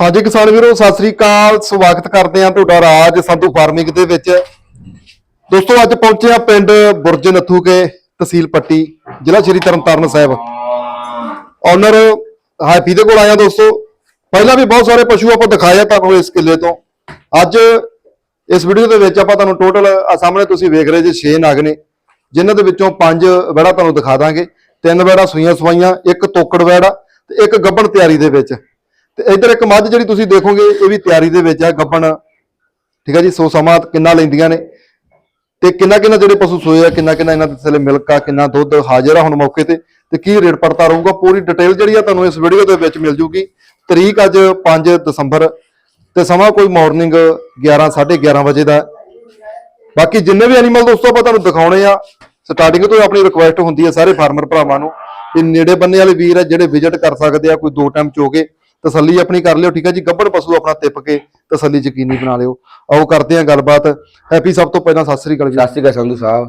ਹਾਂਜੀ ਕਿਸਾਨ ਵੀਰੋ, ਸਤਿ ਸ੍ਰੀ ਅਕਾਲ। ਸਵਾਗਤ ਕਰਦੇ ਹਾਂ ਤੁਹਾਡਾ ਰਾਜ ਸੰਧੂ ਫਾਰਮਿੰਗ ਦੇ ਵਿੱਚ। ਦੋਸਤੋ, ਅੱਜ ਪਹੁੰਚੇ ਆ ਪਿੰਡ ਬੁਰਜ ਨੱਥੂ ਕੇ ਤਹਿਸੀਲ ਪੱਟੀ, ਜ਼ਿਲ੍ਹਾ ਸ਼੍ਰੀ ਤਰਨਤਾਰਨ ਸਾਹਿਬ। ਓਨਰ ਹਾਈਪੀ ਦੇ ਕੋਲ ਆਇਆ ਦੋਸਤੋ। ਪਹਿਲਾਂ ਵੀ ਬਹੁਤ ਸਾਰੇ ਪਸ਼ੂ ਆਪਾਂ ਦਿਖਾਏ ਤੁਹਾਨੂੰ ਇਸ ਕਿੱਲੇ ਤੋਂ। ਅੱਜ ਇਸ ਵੀਡੀਓ ਦੇ ਵਿੱਚ ਆਪਾਂ ਤੁਹਾਨੂੰ ਟੋਟਲ ਆ ਸਾਹਮਣੇ ਤੁਸੀਂ ਵੇਖ ਰਹੇ ਜੇ 6 ਨਗ ਨੇ, ਜਿਨ੍ਹਾਂ ਦੇ ਵਿੱਚੋਂ 5 ਵੜਾ ਤੁਹਾਨੂੰ ਦਿਖਾ ਦਾਂਗੇ। ਤਿੰਨ ਵੜਾ ਸੂਈਆਂ ਸਵਾਈਆਂ, ਇੱਕ ਤੋਕੜ ਵੜਾ ਤੇ ਇੱਕ ਗੱਬਣ ਤਿਆਰੀ ਦੇ ਵਿੱਚ। ਤੇ ਇਧਰ ਇੱਕ ਮੱਝ ਜਿਹੜੀ ਤੁਸੀਂ ਦੇਖੋਗੇ, ਇਹ ਵੀ ਤਿਆਰੀ ਦੇ ਵਿੱਚ ਆ ਗੱਬਣ ਠੀਕ ਹੈ ਜੀ, ਸੋ ਸਮਾਂ ਕਿੰਨਾ ਲੈਂਦੀਆਂ ਨੇ ਤੇ ਕਿੰਨਾ ਕਿੰਨਾ ਜਿਹੜੇ ਪਸ਼ੂ ਸੋਏ ਆ ਕਿੰਨਾ ਕਿੰਨਾ ਇਹਨਾਂ ਦੇ ਥੱਲੇ ਮਿਲਕ ਆ, ਕਿੰਨਾ ਦੁੱਧ ਹਾਜ਼ਰ ਆ ਹੁਣ ਮੌਕੇ ਤੇ ਤੇ ਕੀ ਰੇਟ ਪੜਤਾ ਰਹੂਗਾ, ਪੂਰੀ ਡਿਟੇਲ ਜਿਹੜੀ ਆ ਤੁਹਾਨੂੰ ਇਸ ਵੀਡੀਓ ਦੇ ਵਿੱਚ ਮਿਲ ਜੂਗੀ। ਤਰੀਕ ਅੱਜ 5 ਦਸੰਬਰ ਤੇ ਸਮਾਂ ਕੋਈ ਮਾਰਨਿੰਗ 11 11:30 ਵਜੇ ਦਾ। ਬਾਕੀ ਜਿੰਨੇ ਵੀ ਐਨੀਮਲ ਦੋਸਤੋ, ਆਪਾਂ ਤੁਹਾਨੂੰ ਦਿਖਾਉਣੇ ਆ। ਸਟਾਰਟਿੰਗ ਤੋਂ ਆਪਣੀ ਰਿਕੁਐਸਟ ਹੁੰਦੀ ਹੈ ਸਾਰੇ ਫਾਰਮਰ ਭਰਾਵਾਂ ਨੂੰ ਕਿ ਨੇੜੇ ਬੰਨੇ ਵਾਲੇ ਵੀਰ ਆ ਜਿਹੜੇ ਵਿਜ਼ਿਟ ਕਰ ਸਕਦੇ ਆ, ਕੋਈ ਦੋ ਟਾਈਮ ਚੋਗੇ ਤਸੱਲੀ ਆਪਣੀ ਕਰ ਲਿਓ ਠੀਕ ਹੈ ਜੀ? ਗੱਬੜ ਪਸ਼ੂ ਆਪਣਾ ਤਿੱਪ ਕੇ ਤਸੱਲੀ ਯਕੀਨੀ ਬਣਾ ਲਿਓ। ਆਓ ਕਰਦੇ ਆ ਗੱਲਬਾਤ। ਹੈਪੀ ਸਭ ਤੋਂ ਪਹਿਲਾਂ ਸਤਿ ਸ੍ਰੀ ਅਕਾਲ ਜੀ। ਸਤਿ ਸ਼੍ਰੀ ਅਕਾਲ ਸੰਧੂ ਸਾਹਿਬ।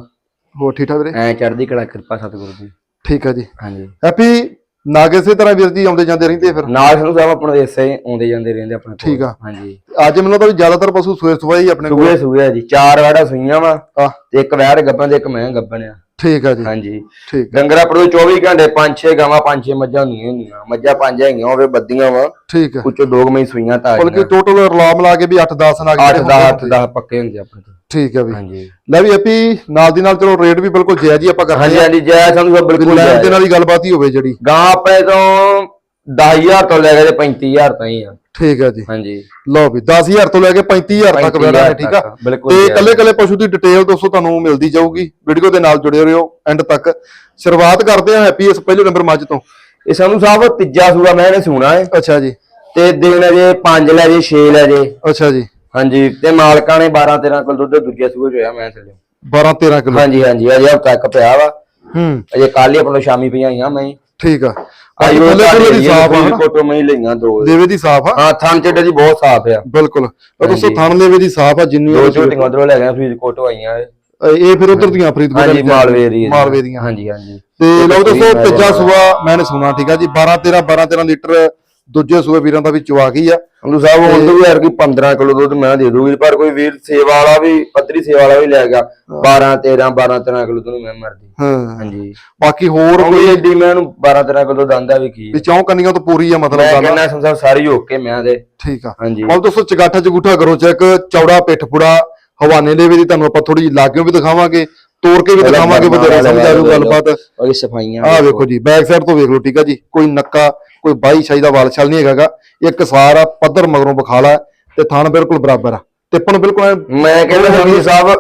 ਹੋਰ ਠੀਕ ਠਾਕ ਵੀਰੇ? ਐ ਚੜ੍ਹਦੀ ਕਲਾ ਕਿਰਪਾ ਸਤਿਗੁਰੂ ਦੀ। ਠੀਕ ਹੈ ਜੀ। ਹਾਂਜੀ। ਹੈਪੀ ਨਾਗ ਇਸੇ ਤਰ੍ਹਾਂ ਵੀਰ ਜੀ ਆਉਂਦੇ ਜਾਂਦੇ ਰਹਿੰਦੇ ਆ ਫਿਰ? ਨਾਲ ਸੰਧੂ ਸਾਹਿਬ ਆਪਣੇ ਇਸੇ ਹੀ ਆਉਂਦੇ ਜਾਂਦੇ ਰਹਿੰਦੇ ਆਪਣੇ ਕੋਲ। ਠੀਕ ਆ। ਹਾਂਜੀ। ਅੱਜ ਮੈਨੂੰ ਲੱਗਦਾ ਵੀ ਜ਼ਿਆਦਾਤਰ ਪਸ਼ੂ ਸੂਏ ਸਵਾਈ ਆਪਣੇ ਕੋਲ। ਸੂਏ ਸੂਏ ਆ ਜੀ। ਚਾਰ ਵਾੜਾ ਸੂਈਆਂ ਵਾ ਤੇ ਇੱਕ ਵੈੜ ਗੱਬਣ ਤੇ ਇੱਕ ਮੈਂ ਗੱਬਣ ਆ। ਠੀਕ ਹੈ ਜੀ। ਹਾਂਜੀ। ਠੀਕ ਡੰਗਰਾ ਪੜੋ 24 ਘੰਟੇ ਪੰਜ ਛੇ ਗਾਵਾਂ ਪੰਜ ਛੇ ਮੱਝਾਂ ਹੁੰਦੀਆਂ ਹੁੰਦੀਆਂ। ਮੱਝਾਂ ਪੰਜ ਹੈਗੀਆਂ ਹੋਵੇ ਬੱਦੀਆਂ ਵਾ। ਠੀਕ ਹੈ ਕੁਛ ਦੋ ਮਈ ਸੂਈਆਂ ਤਾਂ ਬਲਕਿ ਟੋਟਲ ਰਲਾਮ ਲਾ ਕੇ ਵੀ 8 10 ਨਾਗ 8 ਜਿਹੜੇ 10 ਹੁੰਦੇ 8 10 ਪੱਕੇ ਹੁੰਦੇ ਆਪਣੇ ਤੋਂ। ਠੀਕ ਹੈ ਵੀ। ਹਾਂਜੀ। ਲੈ ਵੀ ਹੈਪੀ ਨਾਲ ਦੀ ਨਾਲ ਚਲੋ ਰੇਟ ਵੀ ਬਿਲਕੁਲ ਜਾਇਜ਼ ਹੀ ਆਪਾਂ ਕਰਦੇ ਹਾਂਜੀ ਹਾਂਜੀ ਜੈ ਸੰਧੂ ਸਾਹਿਬ ਬਿਲਕੁਲ ਲੈਣ ਜੈ। ਦੇ ਨਾਲ ਹੀ ਗੱਲਬਾਤ ਹੀ ਹੋਵੇ ਜਿਹੜੀ। ਗਾਂ ਆਪਣੇ ਤੋਂ 10000 ਤੋਂ ਲੈ ਕੇ ਤੇ 35000 ਤਾਈਂ ਆ। ਠੀਕ ਹੈ ਜੀ। ਹਾਂਜੀ। ਲਓ ਵੀ 10000 ਤੋਂ ਲੈ ਕੇ 35000 ਤੱਕ 35,000 ਬੈਠਾ ਹੈ ਠੀਕ ਆ? ਤੇ ਜੀ। ਕੱਲੇ ਕੱਲੇ ਪਸ਼ੂ ਦੀ ਡਿਟੇਲ ਦੋਸਤੋ ਤੁਹਾਨੂੰ ਮਿਲਦੀ ਜਾਊਗੀ। ਵੀਡੀਓ ਦੇ ਨਾਲ ਜੁੜੇ ਰਹੋ ਐਂਡ ਤੱਕ। ਸ਼ੁਰੂਆਤ ਕਰਦੇ ਹਾਂ ਹੈਪੀ ਇਸ ਪਹਿਲੇ ਨੰਬਰ ਮੱਝ ਤੋਂ। ਇਹ ਸੰਧੂ ਸਾਹਿਬ ਤੀਜਾ ਸੂਆ ਮੈਂ ਇਹਨੇ ਸੁਣਾ ਹੈ। ਅੱਛਾ ਜੀ। ਤੇ ਦਿਨ ਅਜੇ 5 ਲੈ ਜੇ 6 ਲੈ ਜੇ। ਅੱਛਾ ਜੀ। ਹਾਂਜੀ ਤੇ ਮਾਲਕਾਂ ਨੇ 12 13 ਕਿਲੋ ਦੁੱਧ ਦੂਜੇ ਸੂਏ ਚ ਹੋਇਆ ਮੈਂ ਥੱਲੇ 12 13 ਕਿਲੋ। ਹਾਂਜੀ ਹਾਂਜੀ ਅਜੇ ਹਫਤਾ ਤੱਕ ਪਿਆ ਵਾ। ਹੂੰ। ਅਜੇ ਕੱਲ ਹੀ ਆਪਣਾ ਸ਼ਾਮੀ ਪਈਆਂ ਮੈਂ ਠੀਕ ਆ। ਆਈ ਬਾਕੀ ਉਹ ਥੱਲੇ ਥੱਲੇ ਦੀ ਸਾਫ਼ ਆ ਹਨਾ? ਕੋਟੋ ਮੈਂ ਹੀ ਲਈਆਂ ਦੋ। ਦੇਵੇ ਦੀ ਸਾਫ਼ ਆ? ਹਾਂ ਥਣ ਚੱਡੇ ਦੀ ਬਹੁਤ ਸਾਫ਼ ਆ। ਬਿਲਕੁਲ। ਉਹ ਦੋਸਤੋ ਥਣ ਦੇਵੇ ਦੀ ਸਾਫ਼ ਆ ਜਿੰਨੀ ਦੋ ਉਹ ਝੋਟੀਆਂ ਉਧਰੋਂ ਲੈ ਗਏ ਫਰੀਦ ਕੋਟੋ ਆਈਆਂ ਇਹ। ਇਹ ਫਿਰ ਉਧਰ ਦੀਆਂ ਫਰੀਦਕੋਟ ਹਾਂਜੀ ਮਾਲਵੇ ਦੀਆਂ। ਮਾਲਵੇ ਦੀਆਂ। ਹਾਂਜੀ ਹਾਂਜੀ। ਤੇ ਲਓ ਦੋਸਤੋ ਤੀਜਾ ਸੂਆ ਮੈਨੇ ਸੁਣਾ ਠੀਕ ਆ ਜੀ? 12 13 12 13 ਲੀਟਰ ਦੂਜੇ ਸੂਏ ਵੀਰਾਂ ਦਾ ਵੀ ਚਵਾ ਗਈ ਆ। ਸੰਧੂ ਸਾਹਿਬ ਹੁਣ ਤੋਂ ਵੀ ਯਾਰ ਕੀ 15 ਕਿਲੋ ਦੁੱਧ ਮੈਂ ਦੇ ਦੂਗੀ ਪਰ ਕੋਈ ਵੀਰ ਸੇਵਾ ਵਾਲਾ ਵੀ ਪੱਧਰੀ ਸੇਵਾ ਵਾਲਾ ਵੀ ਲੈ ਗਿਆ। 12 13 12 13 ਕਿਲੋ ਤੋਂ ਮੈਂ ਮਰਦੀ ਹਾਂ। ਹਾਂਜੀ। ਬਾਕੀ ਹੋਰ ਕੋਈ ਏਡੀ ਮੈਂ ਉਹਨੂੰ 12 13 ਕਿਲੋ ਦੰਦਾ ਵੀ ਕੀ। ਵੀ ਚੌਂ ਕੰਨੀਆਂ ਤੋਂ ਪੂਰੀ ਆ ਮਤਲਬ ਮੈਂ ਕਹਿੰਦਾ ਸੰਸਾਰ ਸਾਰੀ ਹੋ ਕੇ ਮੈਂ ਦੇ। ਠੀਕ ਆ। ਹਾਂਜੀ। ਹੁਣ ਦੋਸਤੋ ਚਗਾਠਾ ਚਗੂਠਾ ਕਰੋ ਚੈੱਕ। ਚੌੜਾ ਪਿੱਠ ਪੁੜਾ ਹਵਾਨੇ ਦੇ ਵੀ ਤੁਹਾਨੂੰ ਆਪਾਂ ਥੋੜੀ ਜਿਹੀ ਲਾਗਿਓ ਵੀ ਦਿਖਾਵਾਂਗੇ। ਤੋੜ ਕੇ ਵੀ ਦਿਖਾਵਾਂਗੇ ਬਥੇਰਾ ਸਮਝ ਆ ਜੂ ਗੱਲਬਾਤ। ਉਹਦੀ ਸਫਾਈਆਂ ਆਹ ਵੇਖੋ ਜੀ ਬੈਕ ਸਾਈਡ ਤੋਂ ਵੇਖ ਲਓ ਠੀਕ ਆ ਜੀ। ਕੋਈ ਨੱਕਾ ਕੋਈ ਬਾਈ ਛਾਈ ਦਾ ਵਾਲ ਛਲ ਨਹੀਂ ਹੈਗਾਗਾ। ਇੱਕ ਸਾਰਾ ਪੱਧਰ ਮਗਰੋਂ ਬਖਾਲਾ ਤੇ ਥਣ ਬਿਲਕੁਲ ਬਰਾਬਰ ਆ। ਟਿੱਪਣ ਬਿਲਕੁਲ ਮੈਂ ਕਹਿੰਦਾ ਸੰਧੂ ਸਾਹਿਬ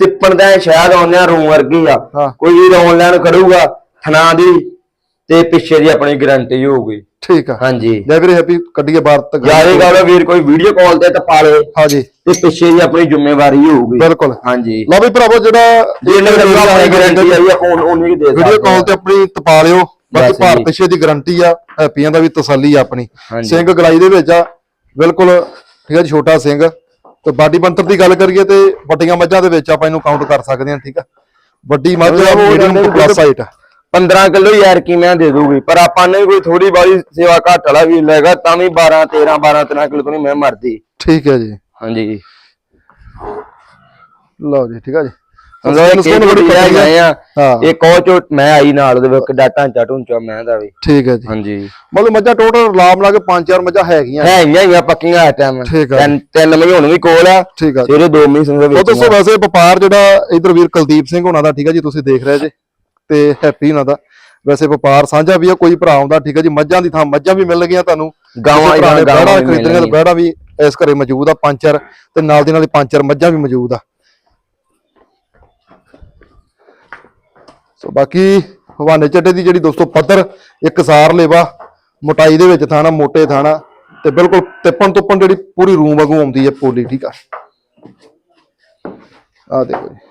ਤਿੱਪਣ ਦਾ ਸ਼ਾਇਦ ਆਉਂਦਿਆਂ ਰੂਮ ਵਰਗੀ ਆ। ਕੋਈ ਵੀਰ ਆਨਲਾਈਨ ਕਰੂਗਾ ਥਣਾ ਦੀ ਤੇ ਪਿੱਛੇ ਦੀ ਆਪਣੀ ਗਾਰੰਟੀ ਹੋਊਗੀ। ਠੀਕ ਆ। ਹਾਂਜੀ। ਲੈ ਵੀਰੇ ਹੈਪੀ ਕੱਢੀਏ ਬਾਹਰ ਤੱਕ ਯਾਰੇ ਗੱਲ ਵੀਰ ਕੋਈ ਵੀਡੀਓ ਕਾਲ ਤੇ ਟਪਾ ਲੇ ਹਾਂਜੀ। ਤੇ ਪਿੱਛੇ ਦੀ ਆਪਣੀ ਜ਼ਿੰਮੇਵਾਰੀ ਹੋਊਗੀ। ਬਿਲਕੁਲ। ਹਾਂਜੀ। ਲਓ ਵੀ ਭਰਾਵੋ ਜਿਹੜਾ ਆਪਣੀ ਗਾਰੰਟੀ ਆਈ ਆਪਾਂ ਉਹਨੂੰ ਹੀ ਦੇ ਵੀਡੀਓ ਕਾਲ ਤੇ ਆਪਣੀ ਤਪਾ ਲਿਓ। ਬਾਕੀ ਬਸ ਭਾਰ ਜੀ। ਪਿੱਛੇ ਦੀ ਗਾਰੰਟੀ ਆ ਹੈਪੀਆਂ ਦਾ ਵੀ ਤਸੱਲੀ ਆ ਆਪਣੀ। ਸਿੰਘ ਗਲਾਈ ਦੇ ਵਿੱਚ ਆ ਬਿਲਕੁਲ ਠੀਕ ਆ ਛੋਟਾ ਸਿੰਘ। ਤੇ ਬਾਡੀ ਬੰਤਰ ਦੀ ਗੱਲ ਕਰੀਏ ਤੇ ਵੱਡੀਆਂ ਮੱਝਾਂ ਦੇ ਵਿੱਚ ਆਪਾਂ ਇਹਨੂੰ ਕਾਊਂਟ ਕਰ ਸਕਦੇ ਹਾਂ ਠੀਕ ਆ। ਵੱਡੀ ਮੱਝ ਉਹ ਮੀਡੀਅਮ ਪਲੱਸ ਹਾਈਟ 15 ਕਿਲੋ ਯਾਰ ਕੀ ਮੈਂ ਦੇ ਦੂਗੀ ਪਰ ਆਪਾਂ ਨੇ ਕੋਈ ਥੋੜੀ ਬਾਲੀ ਸੇਵਾ ਘੱਟ ਵਾਲਾ ਵੀ ਲੈਗਾ ਤਾਂ ਵੀ 12 13 12 13 ਕਿਲੋ ਤੋਂ ਨਹੀਂ ਮੈਂ ਮਰਦੀ। ਠੀਕ ਹੈ ਜੀ। ਹਾਂਜੀ। ਲਓ ਜੀ ਠੀਕ ਆ ਜੀ। ਸਮਝੋ ਇਹ ਸੋਨੂੰ ਬੜੀ ਕਿਹੜੀ ਪਤਲੀ ਆ। ਹਾਂ। ਇਹ ਕੋਚ ਮੈਂ ਆਈ ਨਾਲ ਉਹਦੇ ਵਿੱਚ ਕਿੱਡਾ ਢਾਂਚਾ ਢੁੰਚਾ ਮੈਂ ਦਾ ਵੀ। ਠੀਕ ਹੈ ਜੀ। ਹਾਂਜੀ। ਮਤਲਬ ਮੱਝਾਂ ਟੋਟਲ ਲਾਮ ਲਾ ਕੇ ਪੰਜ ਚਾਰ ਮੱਝਾਂ ਹੈਗੀਆਂ। ਹੈ ਹੀ ਆ ਪੱਕੀਆਂ ਆ ਟਾਈਮ। ਤਿੰਨ ਤਿੰਨ ਮਹੀਨੇ ਹੁਣ ਵੀ ਕੋਲ ਆ। ਠੀਕ। ਸਵੇਰੇ 2 ਮਹੀਨੇ ਸਮਝੋ ਉਹ ਵਿੱਚ ਦੱਸੋ ਵੈਸੇ ਵਪਾਰ ਜਿਹੜਾ ਇਧਰ ਵੀਰ ਕੁਲਦੀਪ ਸਿੰਘ ਹੋਣਾ ਦਾ ਠੀਕ ਆ ਜੀ ਤੁਸੀਂ ਦੇਖ ਰਹੇ ਜੇ। ਤੇ ਹੈਪੀ ਹੋਣਾ ਦਾ। ਵੈਸੇ ਵਪਾਰ ਸਾਂਝਾ ਵੀ ਆ ਕੋਈ ਭਰਾ ਆਉਂਦਾ ਠੀਕ ਆ ਜੀ ਮੱਝਾਂ ਦੀ ਥਾਂ ਮੱਝਾਂ ਵੀ ਮਿਲ ਗਈਆਂ ਤੁਹਾਨੂੰ। ਗਾਵਾਂ ਕਿਸੇ ਭਰਾ ਨੇ ਗਾਵਾਂ ਖਰੀਦਣੀਆਂ ਤੇ। ਬਹਿੜਾ ਵੀ ਇਸ ਘਰੇ ਮੌਜੂਦ ਆ ਪੰਜ ਚਾਰ ਤੇ ਨਾਲ ਦੀ ਨਾਲ ਹੀ ਪੰਜ ਚਾਰ ਮੱਝਾਂ ਵੀ ਮੌਜੂਦ ਆ। ਸੋ ਬਾਕੀ ਹਵਾਨੇ ਚੱਡੇ ਦੀ ਜਿਹੜੀ ਦੋਸਤੋ ਪੱਧਰ ਇੱਕ ਸਾਰ ਲੇਵਾ ਮੋਟਾਈ ਦੇ ਵਿੱਚ ਥਾਣਾ ਮੋਟੇ ਥਾਣਾ ਤੇ ਬਿਲਕੁਲ ਟਿੱਪਣ ਟੁੱਪਣ ਜਿਹੜੀ ਪੂਰੀ ਰੂਮ ਵਾਂਗੂ ਆਉਂਦੀ ਹੈ ਪੋਲੀ ਠੀਕ ਆ। ਆ ਦੇਖੋ ਜੀ।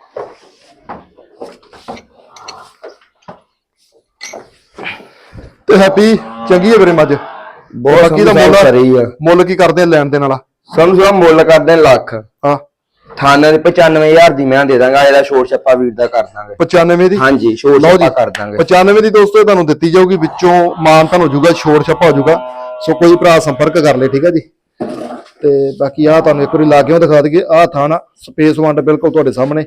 ਤੇ ਹੈਪੀ ਚੰਗੀ ਹੈ ਵੀਰੇ ਮੱਝ। ਬਹੁਤ ਬਾਕੀ ਦਾ ਮੁੱਲ ਕਰੀ ਆ। ਮੁੱਲ ਕੀ ਕਰਦੇ ਆ ਲੈਣ ਦੇਣ ਵਾਲਾ? ਸਮਝੋ ਆ ਮੁੱਲ ਕਰਦੇ ਨੇ ਲੱਖ। ਹਾਂ। ਥਾਣੇ ਦੇ 95000 ਦੀ ਮੈਂ ਦੇ ਦਾਂਗਾ ਇਹਦਾ ਸ਼ੋਰ ਛੱਪਾ ਵੀਰ ਦਾ ਕਰ ਦਾਂਗੇ। 95 ਦੀ? ਹਾਂਜੀ ਸ਼ੋਰ ਛੱਪਾ ਕਰ ਦਾਂਗੇ। 95 ਦੀ ਦੋਸਤੋ ਤੁਹਾਨੂੰ ਦਿੱਤੀ ਜਾਊਗੀ ਵਿੱਚੋਂ ਮਾਨ ਤੁਹਾਨੂੰ ਹੋ ਜਾਊਗਾ ਛੋੜ ਛੱਪਾ ਹੋ ਜਾਊਗਾ। ਸੋ ਕੋਈ ਭਰਾ ਸੰਪਰਕ ਕਰ ਲੇ ਠੀਕ ਆ ਜੀ? ਤੇ ਬਾਕੀ ਆ ਤੁਹਾਨੂੰ ਇੱਕ ਵਾਰੀ ਲਾਗਿਓ ਦਿਖਾ ਦਈਏ। ਆ ਥਾਣਾ ਸਪੇਸ ਵੰਡ ਬਿਲਕੁਲ ਤੁਹਾਡੇ ਸਾਹਮਣੇ।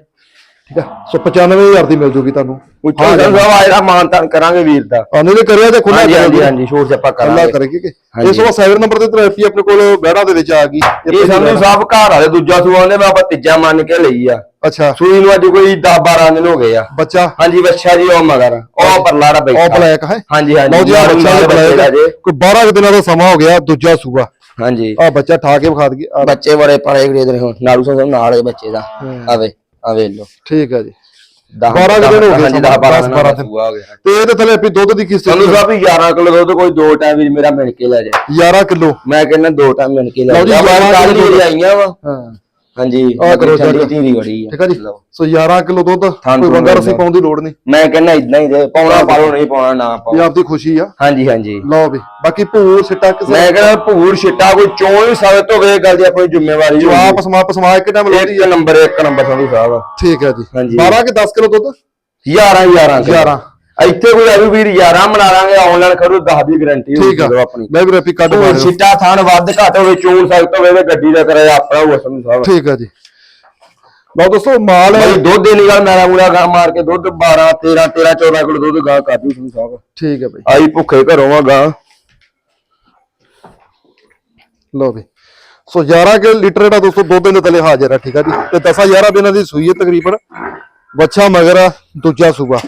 ਠੀਕ ਆ? ਸੋ 95000 ਦੀ ਮਿਲ ਜੂਗੀ ਤੁਹਾਨੂੰ। ਉੱਚਾ ਸੰਧੂ ਸਾਹਿਬ ਆ ਜਿਹੜਾ ਮਾਨਤਾਨ ਕਰਾਂਗੇ ਵੀਰ ਦਾ। ਆਨੇ ਨੇ ਕਰਿਆ ਤੇ ਖੁੱਲਾ ਹਾਂਜੀ ਹਾਂਜੀ ਹਾਂਜੀ ਛੋਟ ਛੱਪਾ ਅੱਲਾ ਕਰਾਂਗੇ। ਕਰੇਗੀ ਕਿ। ਇਸ ਵਾਰ ਸਾਈਬਰ ਨੰਬਰ ਤੇ ਥੈਰੇਪੀ ਆਪਣੇ ਕੋਲ ਬਹਿੜਾ ਦੇ ਵਿੱਚ ਆ ਗਈ। ਇਹ ਸੰਧੂ ਸਾਹਿਬ ਘਰ ਵਾਲੇ ਦੂਜਾ ਸੂਆ ਨੇ ਆਪਾਂ ਤੀਜਾ ਮੰਨ ਕੇ ਲਈ ਆ। ਅੱਛਾ। ਸੂਈ ਨੂੰ ਅੱਜ ਕੋਈ 10 12 ਦਿਨ ਹੋ ਗਏ ਆ। ਬੱਚਾ? ਹਾਂਜੀ ਬੱਚਾ ਜੀ ਉਹ ਮਗਰ। ਉਹ ਪਰਲਾ ਰਾ ਬੈਠਾ। ਉਹ ਬਲੈਕ ਹੈ। ਹਾਂਜੀ ਹਾਂਜੀ ਲਓ ਜੀ ਆ ਬੱਚਾ ਦਾ। ਕੋਈ 12 ਕੁ ਦਿਨਾਂ ਦਾ ਸਮਾਂ ਹੋ ਗਿਆ ਦੂਜਾ ਸੂਆ। ਹਾਂਜੀ। ਆ ਬੱਚਾ ਠਾ ਕੇ ਵਿਖਾ ਦਈਏ। ਬੱਚੇ ਬੜੇ ਪੜੇ ਗਰੇ ਦੇ ਹੁਣ। ਨਾਲੂ ਸਾਹਿਬ ਨਾਲ ਇਹ ਬੱਚੇ ਦਾ। ਆਵੇ। ਆਵੇ ਲੋ ਠੀਕ ਹੈ ਜੀ। 10 12 ਕੁ ਦਿਨ ਹੋ ਗਏ ਹਾਂਜੀ 10 12 ਦਿਨ। ਸੂਆ ਹੋ ਗਿਆ। ਤੇ ਇਹਦੇ ਥੱਲੇ ਵੀ ਦੁੱਧ ਦੀ ਕਿਸ ਸੰਧੂ ਸਾਹਿਬ ਵੀ 11 ਕਿਲੋ ਦੁੱਧ ਕੋਈ ਦੋ ਟਾਈਮ ਵੀ ਮੇਰਾ ਮਿਲ ਕੇ ਲੈ ਜਾ 11 ਕਿਲੋ। ਮੈਂ ਕਹਿੰਦਾ ਦੋ ਟਾਈਮ ਮਿਲ ਕੇ ਲੈ ਲਓ ਜੀ, ਜਾ 11 ਕੱਲ ਆਈਆਂ ਵਾ। ਹਾਂ। ਹਾਂਜੀ ਆਹ ਕਰੋ ਠੰਡੀ check। ਧੀਰੀ ਬੜੀ ਆ। ਠੀਕ ਹੈ ਜੀ। ਲਓ। ਸੋ 11 ਕਿਲੋ ਦੁੱਧ ਕੋਈ ਥੂਣ ਬੰਦਾ ਰਸੀ। ਪਾਉਣ ਦੀ ਲੋੜ ਨਹੀਂ। ਮੈਂ ਕਹਿੰਦਾ ਇਦਾਂ ਹੀ ਦੇ ਪਾਉਣਾ ਪਾਲੋ ਨਹੀਂ ਪਾਉਣਾ ਨਾ ਇਹ ਪਾਓ ਆਪਦੀ ਖੁਸ਼ੀ ਆ। ਹਾਂਜੀ ਹਾਂਜੀ। ਲਓ ਵੀ ਬਾਕੀ ਭੂਰ ਸਿੱਟਾ ਕਿਸੇ ਮੈਂ ਕਹਿੰਦਾ ਭੂਰ ਛਿੱਟਾ ਕੋਈ ਚੋਂ ਹੀ ਸਾਬਤ ਹੋਵੇ ਇਹ ਗੱਲ ਦੀ ਆਪਣੀ ਜ਼ਿੰਮੇਵਾਰੀ ਜੋ ਆਪ ਸਮਾ ਪਸਮਾ ਇੱਕ ਟਾਈਮ ਲਾਉਂਦੀ ਇੱਕ ਨੰਬਰ ਇੱਕ ਨੰਬਰ ਸੰਧੂ ਸਾਹਿਬ। ਠੀਕ ਹੈ ਜੀ। ਹਾਂਜੀ। 12 ਕਿ 10 ਕਿਲੋ ਦੁੱਧ? 11 11 11 ਇੱਥੇ ਕੋਈ ਅਭੀ ਵੀਰ 11 ਬਣਾ ਲਾਂਗੇ ਆਨਲਾਈਨ ਖੜੂ 10 ਦੀ ਗਾਰੰਟੀ ਠੀਕ ਆ। ਆਪਣੀ। ਮੈਂ ਵੀ ਰੈਪੀ ਕੱਢ ਮਾਰਿਓ ਛਿੱਟਾ ਥਾਣ ਵੱਧ ਘੱਟ ਹੋਵੇ ਚੋਂ ਸਖਤ ਹੋਵੇ ਤੇ ਗੱਡੀ ਦਾ ਕਿਰਾਇਆ ਆਪਣਾ ਸੰਧੂ ਸਾਹਿਬ ਠੀਕ ਹੈ ਜੀ। ਲਓ ਦੋਸਤੋ ਮਾਲ ਦੁੱਧ ਦੇ ਨਿਕਲ ਮੇਰਾ ਮੂਰਾ ਗਾ ਮਾਰ ਕੇ ਦੁੱਧ 12 13 13 14 ਕਿਲੋ ਦੁੱਧ ਗਾ ਕਰ ਦੂ ਸੰਧੂ ਸਾਹਿਬ ਠੀਕ ਹੈ ਬਈ। ਆਈ ਭੁੱਖੇ ਘਰੋਂ ਆ ਗਾ। ਲਓ ਵੀ। ਸੋ 11 ਕਿ ਲੀਟਰ ਦਾ ਦੋਸਤੋ ਦੋ ਦਿਨ ਦੇ ਥੱਲੇ ਹਾਜ਼ਰ ਆ ਠੀਕ ਆ ਜੀ। ਤੇ 10 11 ਦਿਨਾਂ ਦੀ ਸੂਈ ਹੈ ਤਕਰੀਬਨ। ਬੱਚਾ ਮਗਰ ਆ, ਦੂਜਾ ਸੂਬਾ